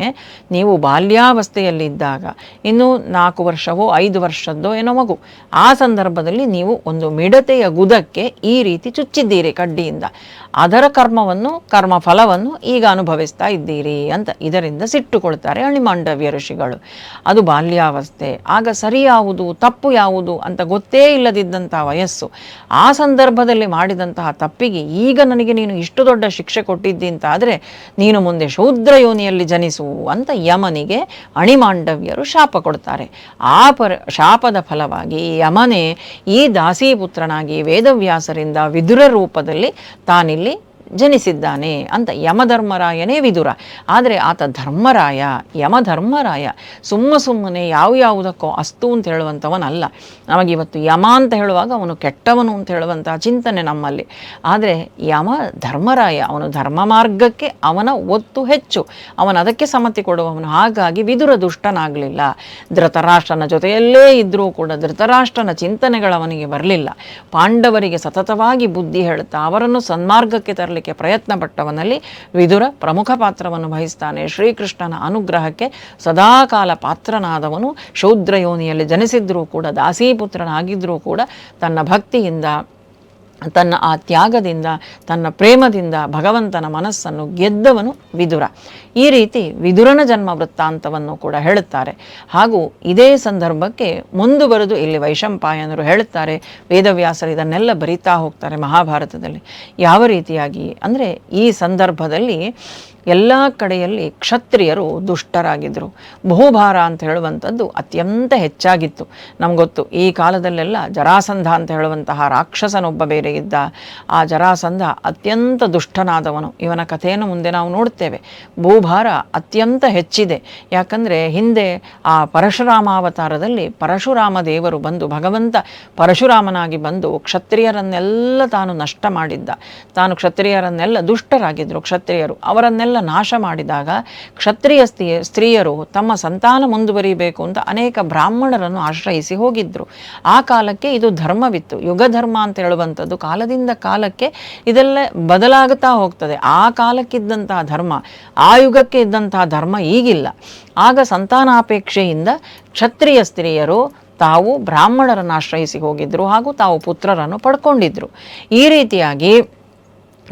Speaker 1: ನೀವು ಬಾಲ್ಯಾವಸ್ಥೆಯಲ್ಲಿದ್ದಾಗ ಇನ್ನು ನಾಲ್ಕು ವರ್ಷವೋ ಐದು ವರ್ಷದ್ದೋ ಏನೋ ಮಗು. ಆ ಸಂದರ್ಭದಲ್ಲಿ ನೀವು ಒಂದು ಮಿಡತೆಯ ಗುದಕ್ಕೆ ಈ ರೀತಿ ಚುಚ್ಚಿದ್ದೀರಿ ಕಡ್ಡಿಯಿಂದ. ಅದರ ಕರ್ಮವನ್ನು ಕರ್ಮ ಫಲವನ್ನು ಈಗ ಅನುಭವಿಸ್ತಾ ಇದ್ದೀರಿ ಅಂತ ಇದರಿಂದ ಸಿಟ್ಟುಕೊಳ್ತಾರೆ ಅಣಿಮಾಂಡವ್ಯ ಋಷಿಗಳು. ಅದು ಬಾಲ್ಯಾವಸ್ಥೆ. ಆಗ ಸರಿ ಯಾವುದು ತಪ್ಪು ಯಾವುದು ಅಂತ ಗೊತ್ತೇ ಇಲ್ಲದಿದ್ದಂತಹ ವಯಸ್ಸು. ಆ ಸಂದರ್ಭದಲ್ಲಿ ಮಾಡಿದಂತಹ ತಪ್ಪಿಗೆ ಈಗ ನನಗೆ ನೀನು ಇಷ್ಟು ದೊಡ್ಡ ಶಿಕ್ಷೆ ಕೊಟ್ಟಿದ್ದಿ ಅಂತ ಆದರೆ ನೀನು ಮುಂದೆ ಶೂದ್ರ ಯೋನಿಯಲ್ಲಿ ಜನಿಸು ಅಂತ ಯಮನಿಗೆ ಅಣಿಮಾಂಡವ್ಯರು ಶಾಪ ಕೊಡ್ತಾರೆ. ಆ ಪರ, ಶಾಪದ ಫಲವಾಗಿ ಯಮನೇ ಈ ದಾಸೀಪುತ್ರನಾಗಿ ವೇದವ್ಯಾಸರಿಂದ ವಿದುರ ರೂಪದಲ್ಲಿ ತಾನಿಲ್ಲಿ ಜನಿಸಿದ್ದಾನೆ ಅಂತ ಯಮಧರ್ಮರಾಯನೇ ವಿದುರ. ಆದರೆ ಆತ ಧರ್ಮರಾಯ, ಯಮಧರ್ಮರಾಯ. ಸುಮ್ಮ ಸುಮ್ಮನೆ ಯಾವ ಯಾವುದಕ್ಕೋ ಅಸ್ತು ಅಂತ ಹೇಳುವಂಥವನಲ್ಲ. ನಮಗಿವತ್ತು ಯಮ ಅಂತ ಹೇಳುವಾಗ ಅವನು ಕೆಟ್ಟವನು ಅಂತ ಹೇಳುವಂಥ ಚಿಂತನೆ ನಮ್ಮಲ್ಲಿ. ಆದರೆ ಯಮ ಧರ್ಮರಾಯ, ಅವನು ಧರ್ಮ ಮಾರ್ಗಕ್ಕೆ ಅವನ ಒತ್ತು ಹೆಚ್ಚು. ಅವನು ಅದಕ್ಕೆ ಸಮ್ಮತಿ ಕೊಡುವವನು. ಹಾಗಾಗಿ ವಿದುರ ದುಷ್ಟನಾಗಲಿಲ್ಲ. ಧೃತರಾಷ್ಟ್ರನ ಜೊತೆಯಲ್ಲೇ ಇದ್ದರೂ ಕೂಡ ಧೃತರಾಷ್ಟ್ರನ ಚಿಂತನೆಗಳು ಅವನಿಗೆ ಬರಲಿಲ್ಲ. ಪಾಂಡವರಿಗೆ ಸತತವಾಗಿ ಬುದ್ಧಿ ಹೇಳುತ್ತಾ ಅವರನ್ನು ಸನ್ಮಾರ್ಗಕ್ಕೆ ತರಲಿಕ್ಕೆ ಪ್ರಯತ್ನ ಪಟ್ಟವನಲ್ಲಿ ವಿದುರ ಪ್ರಮುಖ ಪಾತ್ರವನ್ನು ವಹಿಸ್ತಾನೆ. ಶ್ರೀಕೃಷ್ಣನ ಅನುಗ್ರಹಕ್ಕೆ ಸದಾಕಾಲ ಪಾತ್ರನಾದವನು ಶೂದ್ರ ಯೋನಿಯಲ್ಲಿ ಜನಿಸಿದ್ರೂ ಕೂಡ ದಾಸೀಪುತ್ರನಾಗಿದ್ದರೂ ಕೂಡ ತನ್ನ ಭಕ್ತಿಯಿಂದ ತನ್ನ ಆ ತ್ಯಾಗದಿಂದ, ತನ್ನ ಪ್ರೇಮದಿಂದ ಭಗವಂತನ ಮನಸ್ಸನ್ನು ಗೆದ್ದವನು ವಿದುರ. ಈ ರೀತಿ ವಿದುರನ ಜನ್ಮ ವೃತ್ತಾಂತವನ್ನು ಕೂಡ ಹೇಳುತ್ತಾರೆ. ಹಾಗೂ ಇದೇ ಸಂದರ್ಭಕ್ಕೆ ಮುಂದುವರೆದು ಇಲ್ಲಿ ವೈಶಂಪಾಯನರು ಹೇಳುತ್ತಾರೆ, ವೇದವ್ಯಾಸರು ಇದನ್ನೆಲ್ಲ ಬರಿತಾ ಹೋಗ್ತಾರೆ ಮಹಾಭಾರತದಲ್ಲಿ. ಯಾವ ರೀತಿಯಾಗಿ? ಅಂದರೆ ಈ ಸಂದರ್ಭದಲ್ಲಿ ಎಲ್ಲ ಕಡೆಯಲ್ಲಿ ಕ್ಷತ್ರಿಯರು ದುಷ್ಟರಾಗಿದ್ದರು ಬಹುಭಾರ ಅಂತ ಹೇಳುವಂಥದ್ದು ಅತ್ಯಂತ ಹೆಚ್ಚಾಗಿತ್ತು. ನಮಗೊತ್ತು ಈ ಕಾಲದಲ್ಲೆಲ್ಲ ಜರಾಸಂಧ ಅಂತ ಹೇಳುವಂತಹ ರಾಕ್ಷಸನೊಬ್ಬ ಬೇರೆ ಇದ್ದ. ಆ ಜರಾಸಂಧ ಅತ್ಯಂತ ದುಷ್ಟನಾದವನು. ಇವನ ಕಥೆಯನ್ನು ಮುಂದೆ ನಾವು ನೋಡ್ತೇವೆ. ಭೂಭಾರ ಅತ್ಯಂತ ಹೆಚ್ಚಿದೆ. ಯಾಕಂದರೆ ಹಿಂದೆ ಆ ಪರಶುರಾಮಾವತಾರದಲ್ಲಿ ಪರಶುರಾಮ ದೇವರು ಬಂದು, ಭಗವಂತ ಪರಶುರಾಮನಾಗಿ ಬಂದು ಕ್ಷತ್ರಿಯರನ್ನೆಲ್ಲ ತಾನು ನಷ್ಟ ಮಾಡಿದ್ದ. ತಾನು ಕ್ಷತ್ರಿಯರನ್ನೆಲ್ಲ ದುಷ್ಟರಾಗಿದ್ದರು ಕ್ಷತ್ರಿಯರು ಅವರನ್ನೆಲ್ಲ ನಾಶ ಮಾಡಿದಾಗ ಕ್ಷತ್ರಿಯ ಸ್ತ್ರೀ, ಸ್ತ್ರೀಯರು ತಮ್ಮ ಸಂತಾನ ಮುಂದುವರಿಬೇಕು ಅಂತ ಅನೇಕ ಬ್ರಾಹ್ಮಣರನ್ನು ಆಶ್ರಯಿಸಿ ಹೋಗಿದ್ದರು ಆ ಕಾಲಕ್ಕೆ ಇದು ಧರ್ಮವಿತ್ತು. ಯುಗ ಧರ್ಮ ಅಂತ ಹೇಳುವಂಥದ್ದು ಕಾಲದಿಂದ ಕಾಲಕ್ಕೆ ಇದೆಲ್ಲ ಬದಲಾಗುತ್ತಾ ಹೋಗ್ತದೆ. ಆ ಕಾಲಕ್ಕಿದ್ದಂತಹ ಧರ್ಮ, ಆ ಯುಗಕ್ಕೆ ಇದ್ದಂತಹ ಧರ್ಮ ಈಗಿಲ್ಲ. ಆಗ ಸಂತಾನಾಪೇಕ್ಷೆಯಿಂದ ಕ್ಷತ್ರಿಯ ಸ್ತ್ರೀಯರು ತಾವು ಬ್ರಾಹ್ಮಣರನ್ನು ಆಶ್ರಯಿಸಿ ಹೋಗಿದ್ರು ಹಾಗೂ ತಾವು ಪುತ್ರರನ್ನು ಪಡ್ಕೊಂಡಿದ್ದರು ಈ ರೀತಿಯಾಗಿ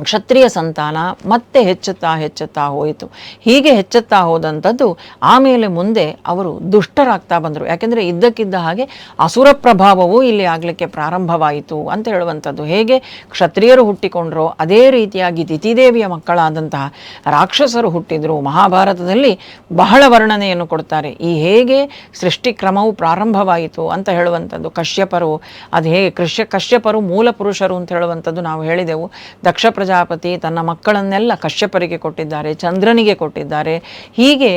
Speaker 1: ಕ್ಷತ್ರಿಯ ಸಂತಾನ ಮತ್ತೆ ಹೆಚ್ಚುತ್ತಾ ಹೆಚ್ಚುತ್ತಾ ಹೋಯಿತು. ಹೀಗೆ ಹೆಚ್ಚುತ್ತಾ ಹೋದಂಥದ್ದು ಆಮೇಲೆ ಮುಂದೆ ಅವರು ದುಷ್ಟರಾಗ್ತಾ ಬಂದರು. ಯಾಕೆಂದರೆ ಇದ್ದಕ್ಕಿದ್ದ ಹಾಗೆ ಅಸುರ ಪ್ರಭಾವವು ಇಲ್ಲಿ ಆಗಲಿಕ್ಕೆ ಪ್ರಾರಂಭವಾಯಿತು ಅಂತ ಹೇಳುವಂಥದ್ದು. ಹೇಗೆ ಕ್ಷತ್ರಿಯರು ಹುಟ್ಟಿಕೊಂಡ್ರೋ ಅದೇ ರೀತಿಯಾಗಿ ದಿತಿದೇವಿಯ ಮಕ್ಕಳಾದಂತಹ ರಾಕ್ಷಸರು ಹುಟ್ಟಿದ್ರು. ಮಹಾಭಾರತದಲ್ಲಿ ಬಹಳ ವರ್ಣನೆಯನ್ನು ಕೊಡ್ತಾರೆ. ಈ ಹೇಗೆ ಸೃಷ್ಟಿಕ್ರಮವು ಪ್ರಾರಂಭವಾಯಿತು ಅಂತ ಹೇಳುವಂಥದ್ದು. ಕಶ್ಯಪರು, ಅದು ಹೇಗೆ ಕೃಷ್ಯ ಕಶ್ಯಪರು ಮೂಲ ಪುರುಷರು ಅಂತ ಹೇಳುವಂಥದ್ದು ನಾವು ಹೇಳಿದೆವು. ದಕ್ಷ ಪ್ರಜಾಪತಿ ತನ್ನ ಮಕ್ಕಳನ್ನೆಲ್ಲ ಕಶ್ಯಪರಿಗೆ ಕೊಟ್ಟಿದ್ದಾರೆ, ಚಂದ್ರನಿಗೆ ಕೊಟ್ಟಿದ್ದಾರೆ. ಹೀಗೆ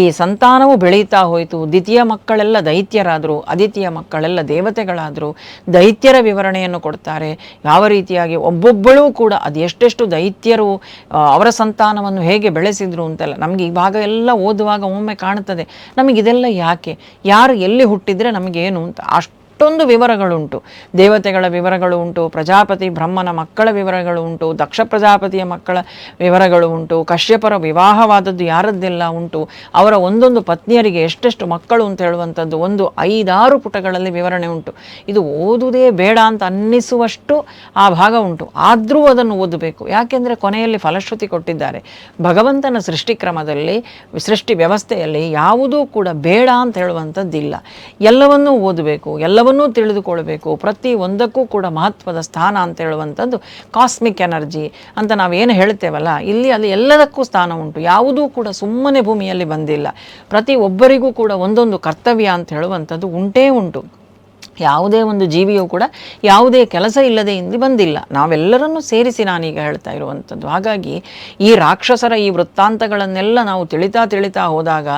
Speaker 1: ಈ ಸಂತಾನವು ಬೆಳೀತಾ ಹೋಯಿತು. ದ್ವಿತೀಯ ಮಕ್ಕಳೆಲ್ಲ ದೈತ್ಯರಾದರು ಅದಿತಿಯ ಮಕ್ಕಳೆಲ್ಲ ದೇವತೆಗಳಾದರು ದೈತ್ಯರ ವಿವರಣೆಯನ್ನು ಕೊಡ್ತಾರೆ. ಯಾವ ರೀತಿಯಾಗಿ ಒಬ್ಬೊಬ್ಬಳು ಕೂಡ ಅದೆಷ್ಟೆಷ್ಟು ದೈತ್ಯರು ಅವರ ಸಂತಾನವನ್ನು ಹೇಗೆ ಬೆಳೆಸಿದ್ರು ಅಂತೆಲ್ಲ ನಮಗೆ ಈ ಭಾಗ ಎಲ್ಲ ಓದುವಾಗ ಒಮ್ಮೆ ಕಾಣುತ್ತದೆ. ನಮಗಿದೆಲ್ಲ ಯಾಕೆ? ಯಾರು ಎಲ್ಲಿ ಹುಟ್ಟಿದ್ರೆ ನಮಗೇನು ಅಂತ? ಅಷ್ಟು ಅಷ್ಟೊಂದು ವಿವರಗಳುಂಟು. ದೇವತೆಗಳ ವಿವರಗಳು ಉಂಟು ಪ್ರಜಾಪತಿ, ಬ್ರಹ್ಮನ ಮಕ್ಕಳ ವಿವರಗಳು ಉಂಟು ದಕ್ಷ ಪ್ರಜಾಪತಿಯ ಮಕ್ಕಳ ವಿವರಗಳು ಉಂಟು ಕಶ್ಯಪರ ವಿವಾಹವಾದದ್ದು ಯಾರದ್ದೆಲ್ಲ ಉಂಟು, ಅವರ ಒಂದೊಂದು ಪತ್ನಿಯರಿಗೆ ಎಷ್ಟೆಷ್ಟು ಮಕ್ಕಳು ಅಂತ ಹೇಳುವಂಥದ್ದು ಒಂದು ಐದಾರು ಪುಟಗಳಲ್ಲಿ ವಿವರಣೆ ಉಂಟು. ಇದು ಓದುವುದೇ ಬೇಡ ಅಂತ ಅನ್ನಿಸುವಷ್ಟು ಆ ಭಾಗ ಉಂಟು. ಆದರೂ ಅದನ್ನು ಓದಬೇಕು. ಯಾಕೆಂದರೆ ಕೊನೆಯಲ್ಲಿ ಫಲಶ್ರುತಿ ಕೊಟ್ಟಿದ್ದಾರೆ. ಭಗವಂತನ ಸೃಷ್ಟಿಕ್ರಮದಲ್ಲಿ ಸೃಷ್ಟಿ ವ್ಯವಸ್ಥೆಯಲ್ಲಿ ಯಾವುದೂ ಕೂಡ ಬೇಡ ಅಂತ ಹೇಳುವಂಥದ್ದಿಲ್ಲ. ಎಲ್ಲವನ್ನೂ ಓದಬೇಕು. ಎಲ್ಲವನ್ನೂ ತಿಳಿದುಕೊಳ್ಬೇಕು. ಪ್ರತಿ ಒಂದಕ್ಕೂ ಕೂಡ ಮಹತ್ವದ ಸ್ಥಾನ ಅಂತ ಹೇಳುವಂಥದ್ದು ಕಾಸ್ಮಿಕ್ ಎನರ್ಜಿ ಅಂತ ನಾವೇನು ಹೇಳ್ತೇವಲ್ಲ, ಇಲ್ಲಿ ಅಲ್ಲಿ ಎಲ್ಲದಕ್ಕೂ ಸ್ಥಾನ ಉಂಟು. ಯಾವುದೂ ಕೂಡ ಸುಮ್ಮನೆ ಭೂಮಿಯಲ್ಲಿ ಬಂದಿಲ್ಲ. ಪ್ರತಿ ಒಬ್ಬರಿಗೂ ಕೂಡ ಒಂದೊಂದು ಕರ್ತವ್ಯ ಅಂತ ಹೇಳುವಂಥದ್ದು ಉಂಟೇ ಉಂಟು. ಯಾವುದೇ ಒಂದು ಜೀವಿಯೂ ಕೂಡ ಯಾವುದೇ ಕೆಲಸ ಇಲ್ಲದೆ ಇಲ್ಲಿ ಬಂದಿಲ್ಲ. ನಾವೆಲ್ಲರನ್ನೂ ಸೇರಿಸಿ ನಾನೀಗ ಹೇಳ್ತಾ ಇರುವಂಥದ್ದು. ಹಾಗಾಗಿ ಈ ರಾಕ್ಷಸರ ಈ ವೃತ್ತಾಂತಗಳನ್ನೆಲ್ಲ ನಾವು ತಿಳಿತಾ ತಿಳಿತಾ ಹೋದಾಗ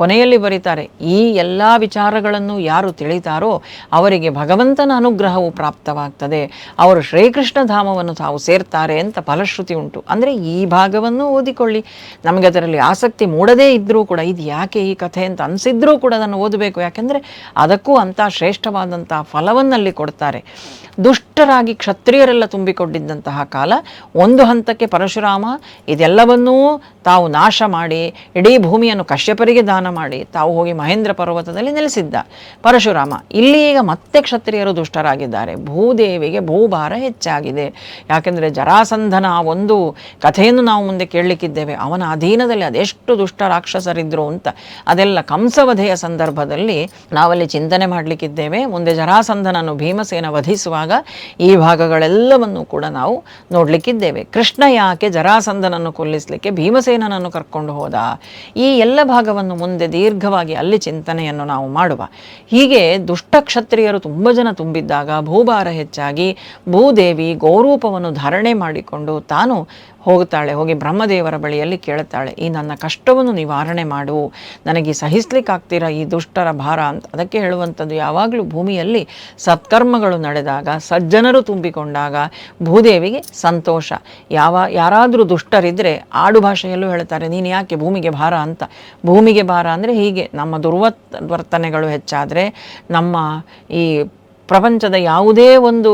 Speaker 1: ಕೊನೆಯಲ್ಲಿ ಬರೀತಾರೆ, ಈ ಎಲ್ಲ ವಿಚಾರಗಳನ್ನು ಯಾರು ತಿಳಿತಾರೋ ಅವರಿಗೆ ಭಗವಂತನ ಅನುಗ್ರಹವು ಪ್ರಾಪ್ತವಾಗ್ತದೆ. ಅವರು ಶ್ರೀಕೃಷ್ಣ ಧಾಮವನ್ನು ತಾವು ಸೇರ್ತಾರೆ ಅಂತ ಫಲಶ್ರುತಿ ಉಂಟು. ಅಂದರೆ ಈ ಭಾಗವನ್ನು ಓದಿಕೊಳ್ಳಿ. ನಮಗೆ ಅದರಲ್ಲಿ ಆಸಕ್ತಿ ಮೂಡದೇ ಇದ್ದರೂ ಕೂಡ ಇದು ಯಾಕೆ ಈ ಕಥೆ ಅಂತ ಅನಿಸಿದ್ರೂ ಕೂಡ ಅದನ್ನು ಓದಬೇಕು. ಯಾಕೆಂದರೆ ಅದಕ್ಕೂ ಅಂಥ ಶ್ರೇಷ್ಠವಾದಂಥ ಫಲವನ್ನಲ್ಲಿ ಕೊಡ್ತಾರೆ. ದುಷ್ಟರಾಗಿ ಕ್ಷತ್ರಿಯರೆಲ್ಲ ತುಂಬಿಕೊಂಡಿದ್ದಂತಹ ಕಾಲ ಒಂದು ಹಂತಕ್ಕೆ ಪರಶುರಾಮ ಇದೆಲ್ಲವನ್ನೂ ತಾವು ನಾಶ ಮಾಡಿ, ಇಡೀ ಭೂಮಿಯನ್ನು ಕಶ್ಯಪರಿಗೆ ದಾನ ಮಾಡಿ, ತಾವು ಹೋಗಿ ಮಹೇಂದ್ರ ಪರ್ವತದಲ್ಲಿ ನೆಲೆಸಿದ್ದ. ಪರಶುರಾಮ ಇಲ್ಲಿ ಈಗ ಮತ್ತೆ ಕ್ಷತ್ರಿಯರು ದುಷ್ಟರಾಗಿದ್ದಾರೆ. ಭೂದೇವಿಗೆ ಭೂಭಾರ ಹೆಚ್ಚಾಗಿದೆ. ಯಾಕೆಂದರೆ ಜರಾಸಂಧನ ಒಂದು ಕಥೆಯನ್ನು ನಾವು ಮುಂದೆ ಕೇಳಲಿಕ್ಕಿದ್ದೇವೆ. ಅವನ ಅಧೀನದಲ್ಲಿ ಅದೆಷ್ಟು ದುಷ್ಟ ರಾಕ್ಷಸರಿದ್ರು ಅಂತ. ಅದೆಲ್ಲ ಕಂಸವಧೆಯ ಸಂದರ್ಭದಲ್ಲಿ ನಾವಲ್ಲಿ ಚಿಂತನೆ ಮಾಡಲಿಕ್ಕಿದ್ದೇವೆ. ಮುಂದೆ ಜರಾಸಂಧನನ್ನು ಭೀಮಸೇನ ವಧಿಸುವಾಗ ಈ ಭಾಗಗಳೆಲ್ಲವನ್ನು ಕೂಡ ನಾವು ನೋಡಲಿಕ್ಕಿದ್ದೇವೆ. ಕೃಷ್ಣ ಯಾಕೆ ಜರಾಸಂಧನನ್ನು ಕೊಲ್ಲಿಸಲಿಕ್ಕೆ ಭೀಮಸೇನನನ್ನು ಕರ್ಕೊಂಡು ಹೋದ. ಈ ಎಲ್ಲ ಭಾಗವನ್ನು ಮುಂದೆ ದೀರ್ಘವಾಗಿ ಅಲ್ಲಿ ಚಿಂತನೆಯನ್ನು ನಾವು ಮಾಡುವ. ಹೀಗೆ ದುಷ್ಟ ಕ್ಷತ್ರಿಯರು ತುಂಬ ಜನ ತುಂಬಿದ್ದಾಗ ಭೂಭಾರ ಹೆಚ್ಚಾಗಿ ಭೂದೇವಿ ಗೋರೂಪವನ್ನು ಧಾರಣೆ ಮಾಡಿಕೊಂಡು ತಾನು ಹೋಗುತ್ತಾಳೆ ಹೋಗಿ ಬ್ರಹ್ಮದೇವರ ಬಳಿಯಲ್ಲಿ ಕೇಳುತ್ತಾಳೆ, ಈ ನನ್ನ ಕಷ್ಟವನ್ನು ನಿವಾರಣೆ ಮಾಡು, ನನಗೆ ಸಹಿಸ್ಲಿಕ್ಕಾಗ್ತೀರಾ ಈ ದುಷ್ಟರ ಭಾರ? ಅಂತ ಅದಕ್ಕೆ ಹೇಳುವಂಥದ್ದು, ಯಾವಾಗಲೂ ಭೂಮಿಯಲ್ಲಿ ಸತ್ಕರ್ಮಗಳು ನಡೆದಾಗ, ಸಜ್ಜನರು ತುಂಬಿಕೊಂಡಾಗ ಭೂದೇವಿಗೆ ಸಂತೋಷ. ಯಾವ, ಯಾರಾದರೂ ದುಷ್ಟರಿದ್ದರೆ ಆಡು ಭಾಷೆಯಲ್ಲೂ ಹೇಳ್ತಾರೆ, ನೀನು ಯಾಕೆ ಭೂಮಿಗೆ ಭಾರ? ಅಂತ. ಭೂಮಿಗೆ ಭಾರ ಅಂದರೆ ಹೀಗೆ, ನಮ್ಮ ದುರ್ವತ್, ವರ್ತನೆಗಳು ಹೆಚ್ಚಾದರೆ ನಮ್ಮ ಈ ಪ್ರಪಂಚದ ಯಾವುದೇ ಒಂದು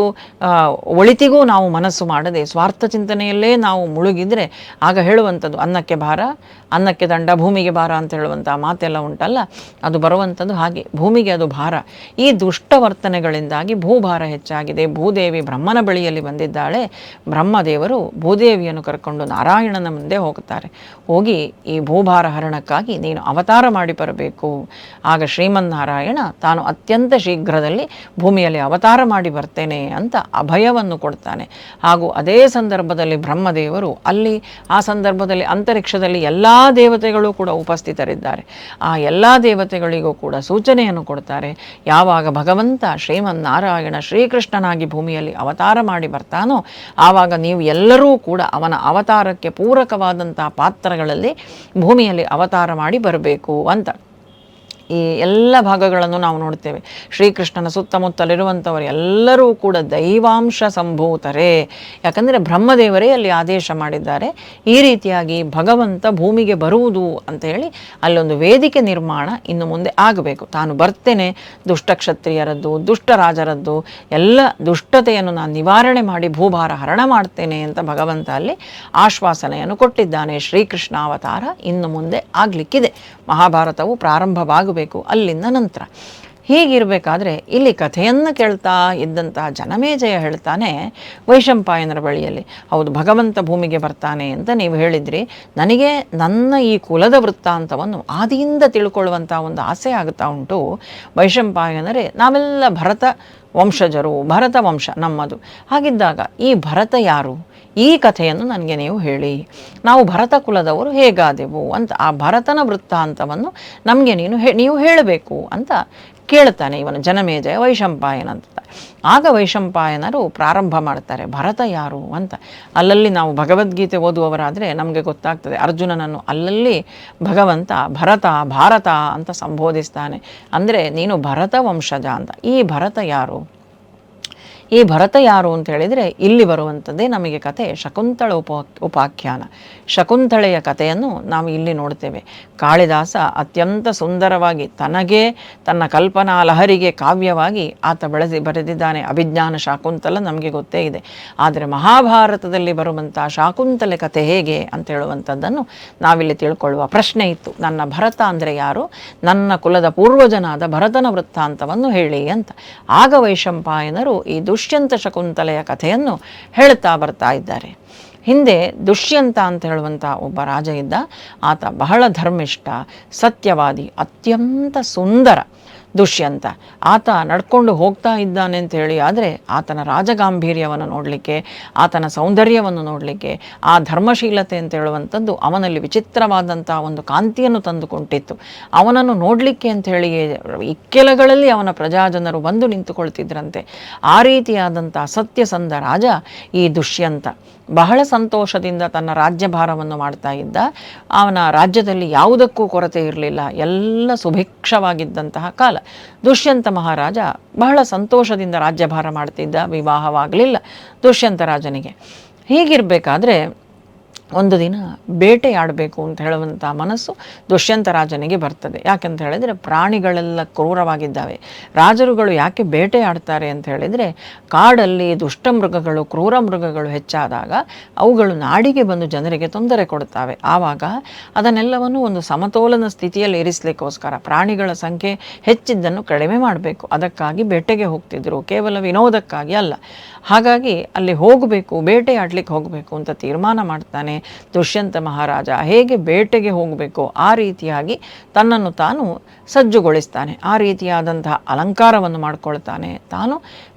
Speaker 1: ಒಳಿತಿಗೂ ನಾವು ಮನಸ್ಸು ಮಾಡದೆ ಸ್ವಾರ್ಥ ಚಿಂತನೆಯಲ್ಲೇ ನಾವು ಮುಳುಗಿದರೆ ಆಗ ಹೇಳುವಂಥದ್ದು, ಅನ್ನಕ್ಕೆ ಭಾರ, ಅನ್ನಕ್ಕೆ ದಂಡ, ಭೂಮಿಗೆ ಭಾರ ಅಂತ ಹೇಳುವಂಥ ಮಾತೆಲ್ಲ ಉಂಟಲ್ಲ, ಅದು ಬರುವಂಥದ್ದು ಹಾಗೆ, ಭೂಮಿಗೆ ಅದು ಭಾರ. ಈ ದುಷ್ಟ ವರ್ತನೆಗಳಿಂದಾಗಿ ಭೂಭಾರ ಹೆಚ್ಚಾಗಿದೆ. ಭೂದೇವಿ ಬ್ರಹ್ಮನ ಬಳಿಯಲ್ಲಿ ಬಂದಿದ್ದಾಳೆ. ಬ್ರಹ್ಮದೇವರು ಭೂದೇವಿಯನ್ನು ಕರ್ಕೊಂಡು ನಾರಾಯಣನ ಮುಂದೆ ಹೋಗುತ್ತಾರೆ. ಹೋಗಿ ಈ ಭೂಭಾರ ಹರಣಕ್ಕಾಗಿ ನೀನು ಅವತಾರ ಮಾಡಿ ಬರಬೇಕು ಆಗ ಶ್ರೀಮನ್ನಾರಾಯಣ ತಾನು ಅತ್ಯಂತ ಶೀಘ್ರದಲ್ಲಿ ಭೂಮಿಯಲ್ಲಿ ಅವತಾರ ಮಾಡಿ ಬರ್ತೇನೆ ಅಂತ ಅಭಯವನ್ನು ಕೊಡ್ತಾನೆ. ಹಾಗೂ ಅದೇ ಸಂದರ್ಭದಲ್ಲಿ ಬ್ರಹ್ಮದೇವರು ಅಲ್ಲಿ, ಆ ಸಂದರ್ಭದಲ್ಲಿ ಅಂತರಿಕ್ಷದಲ್ಲಿ ಎಲ್ಲ ದೇವತೆಗಳು ಕೂಡ ಉಪಸ್ಥಿತರಿದ್ದಾರೆ. ಆ ಎಲ್ಲ ದೇವತೆಗಳಿಗೂ ಕೂಡ ಸೂಚನೆಯನ್ನು ಕೊಡ್ತಾರೆ. ಯಾವಾಗ ಭಗವಂತ ಶ್ರೀಮನ್ನಾರಾಯಣ ಶ್ರೀಕೃಷ್ಣನಾಗಿ ಭೂಮಿಯಲ್ಲಿ ಅವತಾರ ಮಾಡಿ ಬರ್ತಾನೋ, ಆವಾಗ ನೀವು ಎಲ್ಲರೂ ಕೂಡ ಅವನ ಅವತಾರಕ್ಕೆ ಪೂರಕವಾದಂಥ ಪಾತ್ರಗಳಲ್ಲಿ ಭೂಮಿಯಲ್ಲಿ ಅವತಾರ ಮಾಡಿ ಬರಬೇಕು ಅಂತ. ಈ ಎಲ್ಲ ಭಾಗಗಳನ್ನು ನಾವು ನೋಡ್ತೇವೆ. ಶ್ರೀಕೃಷ್ಣನ ಸುತ್ತಮುತ್ತಲಿರುವಂಥವರು ಎಲ್ಲರೂ ಕೂಡ ದೈವಾಂಶ ಸಂಭೂತರೇ. ಯಾಕಂದರೆ ಬ್ರಹ್ಮದೇವರೇ ಅಲ್ಲಿ ಆದೇಶ ಮಾಡಿದ್ದಾರೆ. ಈ ರೀತಿಯಾಗಿ ಭಗವಂತ ಭೂಮಿಗೆ ಬರುವುದು ಅಂತ ಹೇಳಿ ಅಲ್ಲೊಂದು ವೇದಿಕೆ ನಿರ್ಮಾಣ ಇನ್ನು ಮುಂದೆ ಆಗಬೇಕು. ತಾನು ಬರ್ತೇನೆ, ದುಷ್ಟಕ್ಷತ್ರಿಯರದ್ದು ದುಷ್ಟ ರಾಜರದ್ದು ಎಲ್ಲ ದುಷ್ಟತೆಯನ್ನು ನಾನು ನಿವಾರಣೆ ಮಾಡಿ ಭೂಭಾರ ಹರಣ ಮಾಡ್ತೇನೆ ಅಂತ ಭಗವಂತ ಅಲ್ಲಿ ಆಶ್ವಾಸನೆಯನ್ನು ಕೊಟ್ಟಿದ್ದಾನೆ. ಶ್ರೀಕೃಷ್ಣ ಅವತಾರ ಇನ್ನು ಮುಂದೆ ಆಗಲಿಕ್ಕಿದೆ. ಮಹಾಭಾರತವು ಪ್ರಾರಂಭವಾಗಬೇಕು. ಅಲ್ಲಿಂದ ನಂತರ. ಹೀಗಿರಬೇಕಾದ್ರೆ ಇಲ್ಲಿ ಕಥೆಯನ್ನು ಕೇಳ್ತಾ ಇದ್ದಂತಹ ಜನಮೇಜಯ ಹೇಳ್ತಾನೆ ವೈಶಂಪಾಯನರ ಬಳಿಯಲ್ಲಿ, ಹೌದು, ಭಗವಂತ ಭೂಮಿಗೆ ಬರ್ತಾನೆ ಅಂತ ನೀವು ಹೇಳಿದ್ರಿ. ನನಗೆ ನನ್ನ ಈ ಕುಲದ ವೃತ್ತಾಂತವನ್ನು ಆದಿಯಿಂದ ತಿಳ್ಕೊಳ್ಳುವಂಥ ಒಂದು ಆಸೆ ಆಗುತ್ತಾ ಉಂಟು. ವೈಶಂಪಾಯನರೇ, ನಾವೆಲ್ಲ ಭರತ ವಂಶಜರು, ಭರತ ವಂಶ ನಮ್ಮದು. ಹಾಗಿದ್ದಾಗ ಈ ಭರತ ಯಾರು? ಈ ಕಥೆಯನ್ನು ನನಗೆ ನೀವು ಹೇಳಿ. ನಾವು ಭರತ ಕುಲದವರು ಹೇಗಾದೆವು ಅಂತ, ಆ ಭರತನ ವೃತ್ತಾಂತವನ್ನು ನಮಗೆ ನೀನು ಹೇ, ನೀವು ಹೇಳಬೇಕು ಅಂತ ಕೇಳ್ತಾನೆ ಇವನು. ಜನಮೇಜಯ ವೈಶಂಪಾಯನ ಅಂತ. ಆಗ ವೈಶಂಪಾಯನರು ಪ್ರಾರಂಭ ಮಾಡ್ತಾರೆ, ಭರತ ಯಾರು ಅಂತ. ಅಲ್ಲಲ್ಲಿ ನಾವು ಭಗವದ್ಗೀತೆ ಓದುವವರಾದರೆ ನಮಗೆ ಗೊತ್ತಾಗ್ತದೆ, ಅರ್ಜುನನನ್ನು ಅಲ್ಲಲ್ಲಿ ಭಗವಂತ ಭರತ, ಭಾರತ ಅಂತ ಸಂಬೋಧಿಸ್ತಾನೆ. ಅಂದರೆ ನೀನು ಭರತ ವಂಶಜ ಅಂತ. ಈ ಭರತ ಯಾರು? ಈ ಭರತ ಯಾರು ಅಂತ ಹೇಳಿದರೆ ಇಲ್ಲಿ ಬರುವಂಥದ್ದೇ ನಮಗೆ ಕತೆ ಶಕುಂತಳ ಉಪ ಉಪಾಖ್ಯಾನ. ಶಕುಂತಳೆಯ ಕಥೆಯನ್ನು ನಾವು ಇಲ್ಲಿ ನೋಡ್ತೇವೆ. ಕಾಳಿದಾಸ ಅತ್ಯಂತ ಸುಂದರವಾಗಿ ತನಗೆ ತನ್ನ ಕಲ್ಪನಾ ಲಹರಿಗೆ ಕಾವ್ಯವಾಗಿ ಆತ ಬೆಳೆಸಿ ಬರೆದಿದ್ದಾನೆ. ಅಭಿಜ್ಞಾನ ಶಾಕುಂತಲ ನಮಗೆ ಗೊತ್ತೇ ಇದೆ. ಆದರೆ ಮಹಾಭಾರತದಲ್ಲಿ ಬರುವಂಥ ಶಾಕುಂತಲೆ ಕಥೆ ಹೇಗೆ ಅಂತ ಹೇಳುವಂಥದ್ದನ್ನು ನಾವಿಲ್ಲಿ ತಿಳ್ಕೊಳ್ಳುವ ಪ್ರಶ್ನೆ ಇತ್ತು. ನನ್ನ ಭರತ ಅಂದರೆ ಯಾರು? ನನ್ನ ಕುಲದ ಪೂರ್ವಜನಾದ ಭರತನ ವೃತ್ತಾಂತವನ್ನು ಹೇಳಿ ಅಂತ. ಆಗ ವೈಶಂಪಾಯನರು ಈ ದುಷ್ಯಂತ ಶಕುಂತಲೆಯ ಕಥೆಯನ್ನು ಹೇಳ್ತಾ ಬರ್ತಾ ಇದ್ದಾರೆ. ಹಿಂದೆ ದುಷ್ಯಂತ ಅಂತ ಹೇಳುವಂಥ ಒಬ್ಬ ರಾಜ ಇದ್ದ. ಆತ ಬಹಳ ಧರ್ಮಿಷ್ಠ, ಸತ್ಯವಾದಿ, ಅತ್ಯಂತ ಸುಂದರ. ದುಷ್ಯಂತ ಆತ ನಡ್ಕೊಂಡು ಹೋಗ್ತಾ ಇದ್ದಾನೆ ಅಂತ ಹೇಳಿ, ಆದರೆ ಆತನ ರಾಜಗಾಂಭೀರ್ಯವನ್ನು ನೋಡಲಿಕ್ಕೆ, ಆತನ ಸೌಂದರ್ಯವನ್ನು ನೋಡಲಿಕ್ಕೆ, ಆ ಧರ್ಮಶೀಲತೆ ಅಂತ ಹೇಳುವಂಥದ್ದು ಅವನಲ್ಲಿ ವಿಚಿತ್ರವಾದಂಥ ಒಂದು ಕಾಂತಿಯನ್ನು ತಂದುಕೊಂಡಿತ್ತು ಅವನನ್ನು ನೋಡಲಿಕ್ಕೆ ಅಂತ ಹೇಳಿ ಇಕ್ಕೆಲಗಳಲ್ಲಿ ಅವನ ಪ್ರಜಾಜನರು ಬಂದು ನಿಂತುಕೊಳ್ತಿದ್ರಂತೆ. ಆ ರೀತಿಯಾದಂಥ ಸತ್ಯಸಂಧ ರಾಜ ಈ ದುಷ್ಯಂತ. ಬಹಳ ಸಂತೋಷದಿಂದ ತನ್ನ ರಾಜ್ಯಭಾರವನ್ನು ಮಾಡ್ತಾ ಇದ್ದ. ಅವನ ರಾಜ್ಯದಲ್ಲಿ ಯಾವುದಕ್ಕೂ ಕೊರತೆ ಇರಲಿಲ್ಲ. ಎಲ್ಲ ಸುಭಿಕ್ಷವಾಗಿದ್ದಂತಹ ಕಾಲ. ದುಷ್ಯಂತ ಮಹಾರಾಜ ಬಹಳ ಸಂತೋಷದಿಂದ ರಾಜ್ಯಭಾರ ಮಾಡ್ತಿದ್ದ. ವಿವಾಹವಾಗಲಿಲ್ಲ ದುಷ್ಯಂತ ರಾಜನಿಗೆ. ಹೀಗಿರಬೇಕಾದ್ರೆ ಒಂದು ದಿನ ಬೇಟೆಯಾಡಬೇಕು ಅಂತ ಹೇಳುವಂಥ ಮನಸ್ಸು ದುಷ್ಯಂತ ರಾಜನಿಗೆ ಬರ್ತದೆ. ಯಾಕಂತ ಹೇಳಿದರೆ ಪ್ರಾಣಿಗಳೆಲ್ಲ ಕ್ರೂರವಾಗಿದ್ದಾವೆ. ರಾಜರುಗಳು ಯಾಕೆ ಬೇಟೆಯಾಡ್ತಾರೆ ಅಂತ ಹೇಳಿದರೆ ಕಾಡಲ್ಲಿ ದುಷ್ಟ ಮೃಗಗಳು, ಕ್ರೂರ ಮೃಗಗಳು ಹೆಚ್ಚಾದಾಗ ಅವುಗಳು ನಾಡಿಗೆ ಬಂದು ಜನರಿಗೆ ತೊಂದರೆ ಕೊಡ್ತಾವೆ ಆವಾಗ ಅದನ್ನೆಲ್ಲವನ್ನು ಒಂದು ಸಮತೋಲನ ಸ್ಥಿತಿಯಲ್ಲಿ ಇರಿಸಲಿಕ್ಕೋಸ್ಕರ ಪ್ರಾಣಿಗಳ ಸಂಖ್ಯೆ ಹೆಚ್ಚಿದ್ದನ್ನು ಕಡಿಮೆ ಮಾಡಬೇಕು. ಅದಕ್ಕಾಗಿ ಬೇಟೆಗೆ ಹೋಗ್ತಿದ್ರು. ಕೇವಲ ವಿನೋದಕ್ಕಾಗಿ ಅಲ್ಲ. ಹಾಗಾಗಿ ಅಲ್ಲಿ ಹೋಗಬೇಕು, ಬೇಟೆಯಾಡ್ಲಿಕ್ಕೆ ಹೋಗಬೇಕು ಅಂತ ತೀರ್ಮಾನ ಮಾಡ್ತಾನೆ ದುಷ್ಯಂತ ಮಹಾರಾಜ ಹೇಗೆ ಬೇಟೆಗೆ ಹೋಗಬೇಕು ಆ ರೀತಿಯಾಗಿ ತನ್ನನ್ನು ತಾನು ಸಜ್ಜುಗೊಳಿಸ್ತಾನೆ. ಆ ರೀತಿಯಾದಂತಹ ಅಲಂಕಾರವನ್ನು ಮಾಡಿಕೊಳ್ತಾನೆ. ತಾನು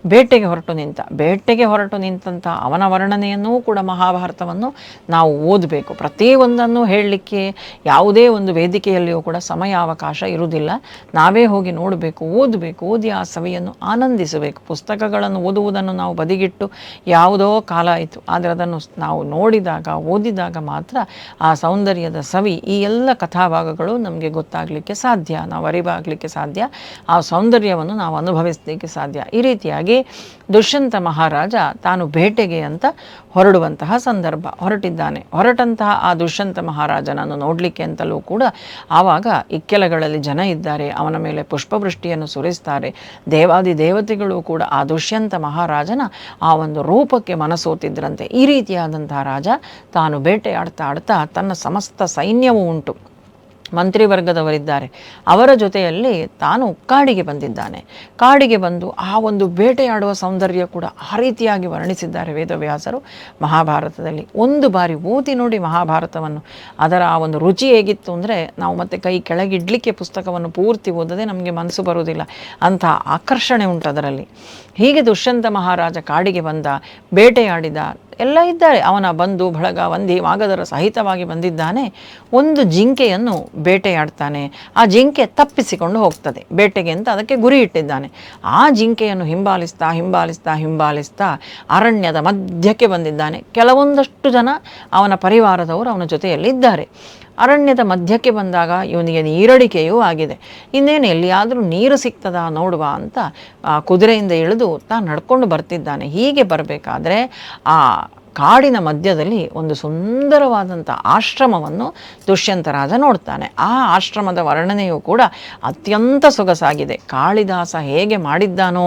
Speaker 1: ಬೇಟೆಗೆ ಹೊರಟು ನಿಂತ, ಬೇಟೆಗೆ ಹೊರಟು ನಿಂತಹ ಅವನ ವರ್ಣನೆಯನ್ನೂ ಕೂಡ ಮಹಾಭಾರತವನ್ನು ನಾವು ಓದಬೇಕು. ಪ್ರತಿಯೊಂದನ್ನು ಹೇಳಲಿಕ್ಕೆ ಯಾವುದೇ ಒಂದು ವೇದಿಕೆಯಲ್ಲಿಯೂ ಕೂಡ ಸಮಯ ಅವಕಾಶ ಇರುವುದಿಲ್ಲ. ನಾವೇ ಹೋಗಿ ನೋಡಬೇಕು, ಓದಬೇಕು, ಓದಿ ಆ ಸವಿಯನ್ನು ಆನಂದಿಸಬೇಕು. ಪುಸ್ತಕಗಳನ್ನು ಓದುವುದನ್ನು ನಾವು ಬದಿಗಿಟ್ಟು ಯಾವುದೋ ಕಾಲ ಆಯಿತು. ಆದರೆ ಅದನ್ನು ನಾವು ನೋಡಿದಾಗ, ಓದಿದಾಗ ಮಾತ್ರ ಆ ಸೌಂದರ್ಯದ ಸವಿ ಈ ಎಲ್ಲ ಕಥಾಭಾಗಗಳು ನಮಗೆ ಗೊತ್ತಾಗಲಿಕ್ಕೆ ಸಾಧ್ಯ. ನಾವು ಅರಿವಾಗಲಿಕ್ಕೆ ಸಾಧ್ಯ. ಆ ಸೌಂದರ್ಯವನ್ನು ನಾವು ಅನುಭವಿಸಲಿಕ್ಕೆ ಸಾಧ್ಯ. ಈ ರೀತಿಯಾಗಿ ದುಷ್ಯಂತ ಮಹಾರಾಜ ತಾನು ಬೇಟೆಗೆ ಅಂತ ಹೊರಡುವಂತಹ ಸಂದರ್ಭ ಹೊರಟಿದ್ದಾನೆ. ಹೊರಟಂತಹ ಆ ದುಷ್ಯಂತ ಮಹಾರಾಜನನ್ನು ನೋಡಲಿಕ್ಕೆ ಅಂತಲೂ ಕೂಡ ಆವಾಗ ಇಕ್ಕೆಲಗಳಲ್ಲಿ ಜನ ಇದ್ದಾರೆ. ಅವನ ಮೇಲೆ ಪುಷ್ಪವೃಷ್ಟಿಯನ್ನು ಸುರಿಸ್ತಾರೆ. ದೇವಾದಿ ದೇವತೆಗಳು ಕೂಡ ಆ ದುಷ್ಯಂತ ಮಹಾರಾಜನ ಆ ಒಂದು ರೂಪಕ್ಕೆ ಮನಸೋತಿದ್ರಂತೆ. ಈ ರೀತಿಯಾದಂತಹ ರಾಜ ತಾನು ಬೇಟೆಯಾಡ್ತಾ ಆಡ್ತಾ ತನ್ನ ಸಮಸ್ತ ಸೈನ್ಯವೂ ಉಂಟು. ಮಂತ್ರಿವರ್ಗದವರಿದ್ದಾರೆ. ಅವರ ಜೊತೆಯಲ್ಲಿ ತಾನು ಕಾಡಿಗೆ ಬಂದಿದ್ದಾನೆ. ಕಾಡಿಗೆ ಬಂದು ಆ ಒಂದು ಬೇಟೆಯಾಡುವ ಸೌಂದರ್ಯ ಕೂಡ ಆ ರೀತಿಯಾಗಿ ವರ್ಣಿಸಿದ್ದಾರೆ ವೇದವ್ಯಾಸರು. ಮಹಾಭಾರತದಲ್ಲಿ ಒಂದು ಬಾರಿ ಓದಿ ನೋಡಿ ಮಹಾಭಾರತವನ್ನು, ಅದರ ಆ ಒಂದು ರುಚಿ ಹೇಗಿತ್ತು ಅಂದರೆ ನಾವು ಮತ್ತೆ ಕೈ ಕೆಳಗಿಡ್ಲಿಕ್ಕೆ ಪುಸ್ತಕವನ್ನು ಪೂರ್ತಿ ಓದದೆ ನಮಗೆ ಮನಸ್ಸು ಬರುವುದಿಲ್ಲ. ಅಂತಹ ಆಕರ್ಷಣೆ ಉಂಟು ಅದರಲ್ಲಿ. ಹೀಗೆ ದುಷ್ಯಂತ ಮಹಾರಾಜ ಕಾಡಿಗೆ ಬಂದ, ಬೇಟೆಯಾಡಿದ ಎಲ್ಲ ಇದ್ದಾರೆ ಅವನ ಬಂಧು, ಬಳಗ ವಂದಿ ಮಾಗದರ ಸಹಿತವಾಗಿ ಬಂದಿದ್ದಾನೆ. ಒಂದು ಜಿಂಕೆಯನ್ನು ಬೇಟೆಯಾಡ್ತಾನೆ. ಆ ಜಿಂಕೆ ತಪ್ಪಿಸಿಕೊಂಡು ಹೋಗ್ತದೆ. ಬೇಟೆಗೆ ಅಂತ ಅದಕ್ಕೆ ಗುರಿ ಇಟ್ಟಿದ್ದಾನೆ. ಆ ಜಿಂಕೆಯನ್ನು ಹಿಂಬಾಲಿಸ್ತಾ ಹಿಂಬಾಲಿಸ್ತಾ ಹಿಂಬಾಲಿಸ್ತಾ ಅರಣ್ಯದ ಮಧ್ಯಕ್ಕೆ ಬಂದಿದ್ದಾನೆ. ಕೆಲವೊಂದಷ್ಟು ಜನ ಅವನ ಪರಿವಾರದವರು ಅವನ ಜೊತೆಯಲ್ಲಿ ಇದ್ದಾರೆ. ಅರಣ್ಯದ ಮಧ್ಯಕ್ಕೆ ಬಂದಾಗ ಇವನಿಗೆ ನೀರಡಿಕೆಯೂ ಆಗಿದೆ. ಇನ್ನೇನು ಎಲ್ಲಿಯಾದರೂ ನೀರು ಸಿಗ್ತದಾ ನೋಡುವ ಅಂತ ಆ ಕುದುರೆಯಿಂದ ಇಳಿದು ತಾನು ನಡ್ಕೊಂಡು ಬರ್ತಿದ್ದಾನೆ. ಹೀಗೆ ಬರಬೇಕಾದ್ರೆ ಆ ಕಾಡಿನ ಮಧ್ಯದಲ್ಲಿ ಒಂದು ಸುಂದರವಾದಂಥ ಆಶ್ರಮವನ್ನು ದುಷ್ಯಂತರಾಜ ನೋಡ್ತಾನೆ. ಆ ಆಶ್ರಮದ ವರ್ಣನೆಯೂ ಕೂಡ ಅತ್ಯಂತ ಸೊಗಸಾಗಿದೆ. ಕಾಳಿದಾಸ ಹೇಗೆ ಮಾಡಿದ್ದಾನೋ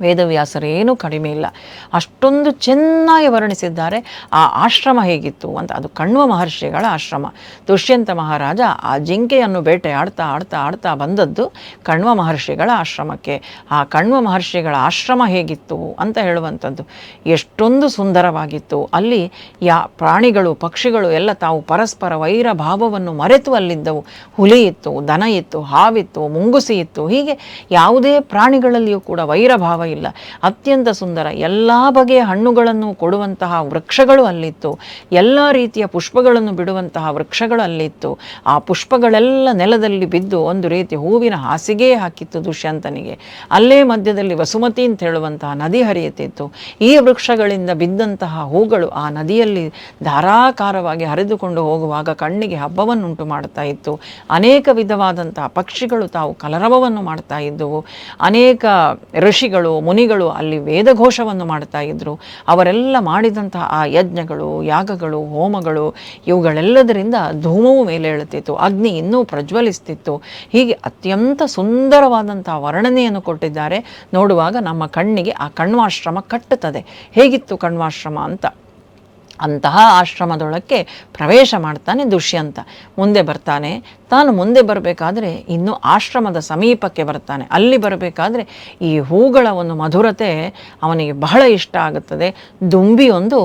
Speaker 1: ವೇದವ್ಯಾಸರೇನೂ ಕಡಿಮೆ ಇಲ್ಲ. ಅಷ್ಟೊಂದು ಚೆನ್ನಾಗಿ ವರ್ಣಿಸಿದ್ದಾರೆ. ಆ ಆಶ್ರಮ ಹೇಗಿತ್ತು ಅಂತ, ಅದು ಕಣ್ವ ಮಹರ್ಷಿಗಳ ಆಶ್ರಮ. ದುಷ್ಯಂತ ಮಹಾರಾಜ ಆ ಜಿಂಕೆಯನ್ನು ಬೇಟೆ ಆಡ್ತಾ ಆಡ್ತಾ ಆಡ್ತಾ ಬಂದದ್ದು ಕಣ್ವ ಮಹರ್ಷಿಗಳ ಆಶ್ರಮಕ್ಕೆ. ಆ ಕಣ್ವ ಮಹರ್ಷಿಗಳ ಆಶ್ರಮ ಹೇಗಿತ್ತು ಅಂತ ಹೇಳುವಂಥದ್ದು ಎಷ್ಟೊಂದು ಸುಂದರವಾಗಿತ್ತು. ಅಲ್ಲಿ ಯಾ ಪ್ರಾಣಿಗಳು, ಪಕ್ಷಿಗಳು ಎಲ್ಲ ತಾವು ಪರಸ್ಪರ ವೈರ ಭಾವವನ್ನು ಮರೆತು ಅಲ್ಲಿದ್ದವು. ಹುಲಿ ಇತ್ತು, ದನ ಇತ್ತು, ಹಾವಿತ್ತು, ಮುಂಗುಸಿ ಇತ್ತು. ಹೀಗೆ ಯಾವುದೇ ಪ್ರಾಣಿಗಳಲ್ಲಿಯೂ ಕೂಡ ವೈರ ಭಾವ ಇಲ್ಲ. ಅತ್ಯಂತ ಸುಂದರ. ಎಲ್ಲ ಬಗೆಯ ಹಣ್ಣುಗಳನ್ನು ಕೊಡುವಂತಹ ವೃಕ್ಷಗಳು ಅಲ್ಲಿತ್ತು. ಎಲ್ಲ ರೀತಿಯ ಪುಷ್ಪಗಳನ್ನು ಬಿಡುವಂತಹ ವೃಕ್ಷಗಳು ಅಲ್ಲಿತ್ತು. ಆ ಪುಷ್ಪಗಳೆಲ್ಲ ನೆಲದಲ್ಲಿ ಬಿದ್ದು ಒಂದು ರೀತಿ ಹೂವಿನ ಹಾಸಿಗೆ ಹಾಕಿತ್ತು ದುಷ್ಯಂತನಿಗೆ. ಅಲ್ಲೇ ಮಧ್ಯದಲ್ಲಿ ವಸುಮತಿ ಅಂತ ಹೇಳುವಂತಹ ನದಿ ಹರಿಯುತ್ತಿತ್ತು. ಈ ವೃಕ್ಷಗಳಿಂದ ಬಿದ್ದಂತಹ ಹೂಗಳು ಆ ನದಿಯಲ್ಲಿ ಧಾರಾಕಾರವಾಗಿ ಹರಿದುಕೊಂಡು ಹೋಗುವಾಗ ಕಣ್ಣಿಗೆ ಹಬ್ಬವನ್ನುಂಟು ಮಾಡ್ತಾ ಇತ್ತು. ಅನೇಕ ವಿಧವಾದಂತಹ ಪಕ್ಷಿಗಳು ತಾವು ಕಲರವವನ್ನು ಮಾಡ್ತಾ ಇದ್ದವು. ಅನೇಕ ಋಷಿಗಳು ಮುನಿಗಳು ಅಲ್ಲಿ ವೇದಘೋಷವನ್ನು ಮಾಡ್ತಾ ಇದ್ದರು ಅವರೆಲ್ಲ ಮಾಡಿದಂತಹ ಆ ಯಜ್ಞಗಳು, ಯಾಗಗಳು, ಹೋಮಗಳು, ಇವುಗಳೆಲ್ಲದರಿಂದ ಧೂಮವು ಮೇಲೇಳುತ್ತಿತ್ತು ಅಗ್ನಿ ಇನ್ನೂ ಪ್ರಜ್ವಲಿಸ್ತಿತ್ತು. ಹೀಗೆ ಅತ್ಯಂತ ಸುಂದರವಾದಂತಹ ವರ್ಣನೆಯನ್ನು ಕೊಟ್ಟಿದ್ದಾರೆ. ನೋಡುವಾಗ ನಮ್ಮ ಕಣ್ಣಿಗೆ ಆ ಕಣ್ವಾಶ್ರಮ ಕಟ್ಟುತ್ತದೆ. ಹೇಗಿತ್ತು ಕಣ್ವಾಶ್ರಮ ಅಂತ? ಅಂತಹ ಆಶ್ರಮದೊಳಕ್ಕೆ ಪ್ರವೇಶ ಮಾಡ್ತಾನೆ ದುಷ್ಯಂತ. ಮುಂದೆ ಬರ್ತಾನೆ. ತಾನು ಮುಂದೆ ಬರಬೇಕಾದ್ರೆ ಇನ್ನು ಆಶ್ರಮದ ಸಮೀಪಕ್ಕೆ ಬರ್ತಾನೆ. ಅಲ್ಲಿ ಬರಬೇಕಾದ್ರೆ ಈ ಹೂಗಳ ಒಂದು ಮಧುರತೆ ಅವನಿಗೆ ಬಹಳ ಇಷ್ಟ ಆಗುತ್ತದೆ. ದುಂಬಿಯೊಂದು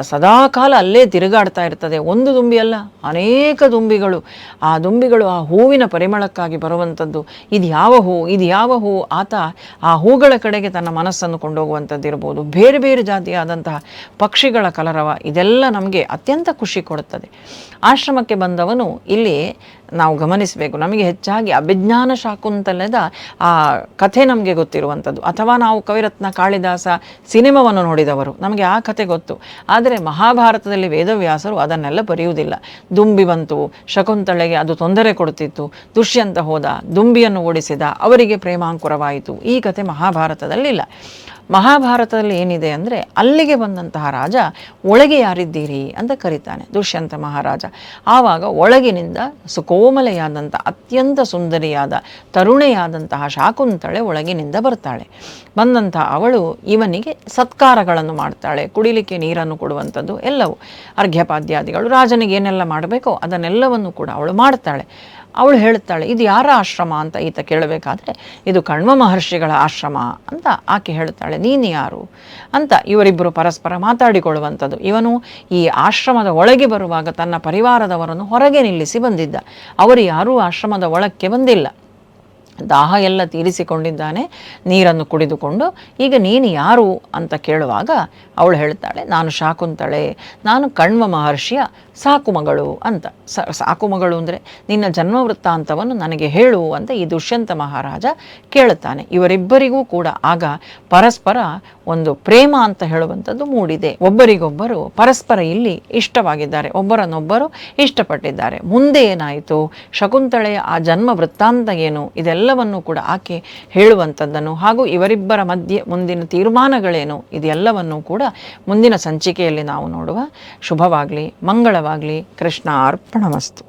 Speaker 1: ಸದಾಕಾಲ ಅಲ್ಲೇ ತಿರುಗಾಡ್ತಾ ಇರ್ತದೆ. ಒಂದು ದುಂಬಿ ಅಲ್ಲ, ಅನೇಕ ದುಂಬಿಗಳು. ಆ ದುಂಬಿಗಳು ಆ ಹೂವಿನ ಪರಿಮಳಕ್ಕಾಗಿ ಬರುವಂಥದ್ದು. ಇದು ಯಾವ ಹೂ? ಇದು ಯಾವ ಹೂ? ಆತ ಆ ಹೂಗಳ ಕಡೆಗೆ ತನ್ನ ಮನಸ್ಸನ್ನು ಕೊಂಡೋಗುವಂಥದ್ದು ಇರ್ಬೋದು. ಬೇರೆ ಬೇರೆ ಜಾತಿಯಾದಂತಹ ಪಕ್ಷಿಗಳ ಕಲರವ, ಇದೆಲ್ಲ ನಮಗೆ ಅತ್ಯಂತ ಖುಷಿ ಕೊಡುತ್ತದೆ. ಆಶ್ರಮಕ್ಕೆ ಬಂದವನು ಇಲ್ಲಿ ನಾವು ಗಮನಿಸಬೇಕು. ನಮಗೆ ಹೆಚ್ಚಾಗಿ ಅಭಿಜ್ಞಾನ ಶಾಕುಂತಲದ ಆ ಕಥೆ ನಮಗೆ ಗೊತ್ತಿರುವಂಥದ್ದು. ಅಥವಾ ನಾವು ಕವಿರತ್ನ ಕಾಳಿದಾಸ ಸಿನಿಮಾವನ್ನು ನೋಡಿದವರು. ನಮಗೆ ಆ ಕಥೆ ಗೊತ್ತು. ಆದರೆ ಮಹಾಭಾರತದಲ್ಲಿ ವೇದವ್ಯಾಸರು ಅದನ್ನೆಲ್ಲ ಬರೆಯುವುದಿಲ್ಲ. ದುಂಬಿ ಬಂತು, ಶಕುಂತಳೆಗೆ ಅದು ತೊಂದರೆ ಕೊಡುತ್ತಿತ್ತು, ದುಷ್ಯಂತ ಹೋದ, ದುಂಬಿಯನ್ನು ಓಡಿಸಿದ, ಅವರಿಗೆ ಪ್ರೇಮಾಂಕುರವಾಯಿತು. ಈ ಕಥೆ ಮಹಾಭಾರತದಲ್ಲಿಲ್ಲ. ಮಹಾಭಾರತದಲ್ಲಿ ಏನಿದೆ ಅಂದರೆ ಅಲ್ಲಿಗೆ ಬಂದಂತಹ ರಾಜ ಒಳಗೆ ಯಾರಿದ್ದೀರಿ ಅಂತ ಕರೀತಾನೆ, ದುಷ್ಯಂತ ಮಹಾರಾಜ. ಆವಾಗ ಒಳಗಿನಿಂದ ಸುಕೋಮಲೆಯಾದಂಥ ಅತ್ಯಂತ ಸುಂದರಿಯಾದ, ತರುಣೆಯಾದಂತಹ ಶಾಕುಂತಳೆ ಒಳಗಿನಿಂದ ಬರ್ತಾಳೆ. ಬಂದಂತಹ ಅವಳು ಇವನಿಗೆ ಸತ್ಕಾರಗಳನ್ನು ಮಾಡ್ತಾಳೆ, ಕುಡಿಲಿಕ್ಕೆ ನೀರನ್ನು ಕೊಡುವಂಥದ್ದು ಎಲ್ಲವೂ. ಅರ್ಘ್ಯಪಾದ್ಯಾದಿಗಳು ರಾಜನಿಗೆ ಏನೆಲ್ಲ ಮಾಡಬೇಕೋ ಅದನ್ನೆಲ್ಲವನ್ನು ಕೂಡ ಅವಳು ಮಾಡ್ತಾಳೆ. ಅವಳು ಹೇಳ್ತಾಳೆ ಇದು ಯಾರ ಆಶ್ರಮ? ಅಂತ ಈತ ಕೇಳಬೇಕಾದ್ರೆ, ಇದು ಕಣ್ವ ಮಹರ್ಷಿಗಳ ಆಶ್ರಮ ಅಂತ ಆಕೆ ಹೇಳ್ತಾಳೆ ನೀನು ಯಾರು? ಅಂತ ಇವರಿಬ್ಬರು ಪರಸ್ಪರ ಮಾತಾಡಿಕೊಳ್ಳುವಂಥದ್ದು. ಇವನು ಈ ಆಶ್ರಮದ ಒಳಗೆ ಬರುವಾಗ ತನ್ನ ಪರಿವಾರದವರನ್ನು ಹೊರಗೆ ನಿಲ್ಲಿಸಿ ಬಂದಿದ್ದ. ಅವರು ಯಾರೂ ಆಶ್ರಮದ ಒಳಕ್ಕೆ ಬಂದಿಲ್ಲ. ದಾಹ ಎಲ್ಲ ತೀರಿಸಿಕೊಂಡಿದ್ದಾನೆ, ನೀರನ್ನು ಕುಡಿದುಕೊಂಡು. ಈಗ ನೀನು ಯಾರು? ಅಂತ ಕೇಳುವಾಗ ಅವಳು ಹೇಳ್ತಾಳೆ ನಾನು ಶಾಕುಂತಳೆ. ನಾನು ಕಣ್ವ ಮಹರ್ಷಿಯ. ಸಾಕುಮಗಳು ಅಂತ. ಸ, ಸಾಕುಮಗಳು ಅಂದರೆ ನಿನ್ನ ಜನ್ಮ ವೃತ್ತಾಂತವನ್ನು ನನಗೆ ಹೇಳು ಅಂತ ಈ ದುಷ್ಯಂತ ಮಹಾರಾಜ ಕೇಳುತ್ತಾನೆ. ಇವರಿಬ್ಬರಿಗೂ ಕೂಡ ಆಗ ಪರಸ್ಪರ ಒಂದು ಪ್ರೇಮ ಅಂತ ಹೇಳುವಂಥದ್ದು ಮೂಡಿದೆ. ಒಬ್ಬರಿಗೊಬ್ಬರು ಪರಸ್ಪರ ಇಲ್ಲಿ ಇಷ್ಟವಾಗಿದ್ದಾರೆ. ಒಬ್ಬರನ್ನೊಬ್ಬರು ಇಷ್ಟಪಟ್ಟಿದ್ದಾರೆ. ಮುಂದೆ ಏನಾಯಿತು? ಶಕುಂತಳೆಯ ಆ ಜನ್ಮ ವೃತ್ತಾಂತ ಏನು? ಇದೆಲ್ಲವನ್ನು ಕೂಡ ಆಕೆ ಹೇಳುವಂಥದ್ದನ್ನು ಹಾಗೂ ಇವರಿಬ್ಬರ ಮಧ್ಯೆ ಮುಂದಿನ ತೀರ್ಮಾನಗಳೇನು? ಇದೆಲ್ಲವನ್ನು ಕೂಡ ಮುಂದಿನ ಸಂಚಿಕೆಯಲ್ಲಿ ನಾವು ನೋಡುವ ಶುಭವಾಗಲಿ. ಮಂಗಳವಾಗಲಿ. ಕೃಷ್ಣ ಅರ್ಪಣಮಸ್ತು.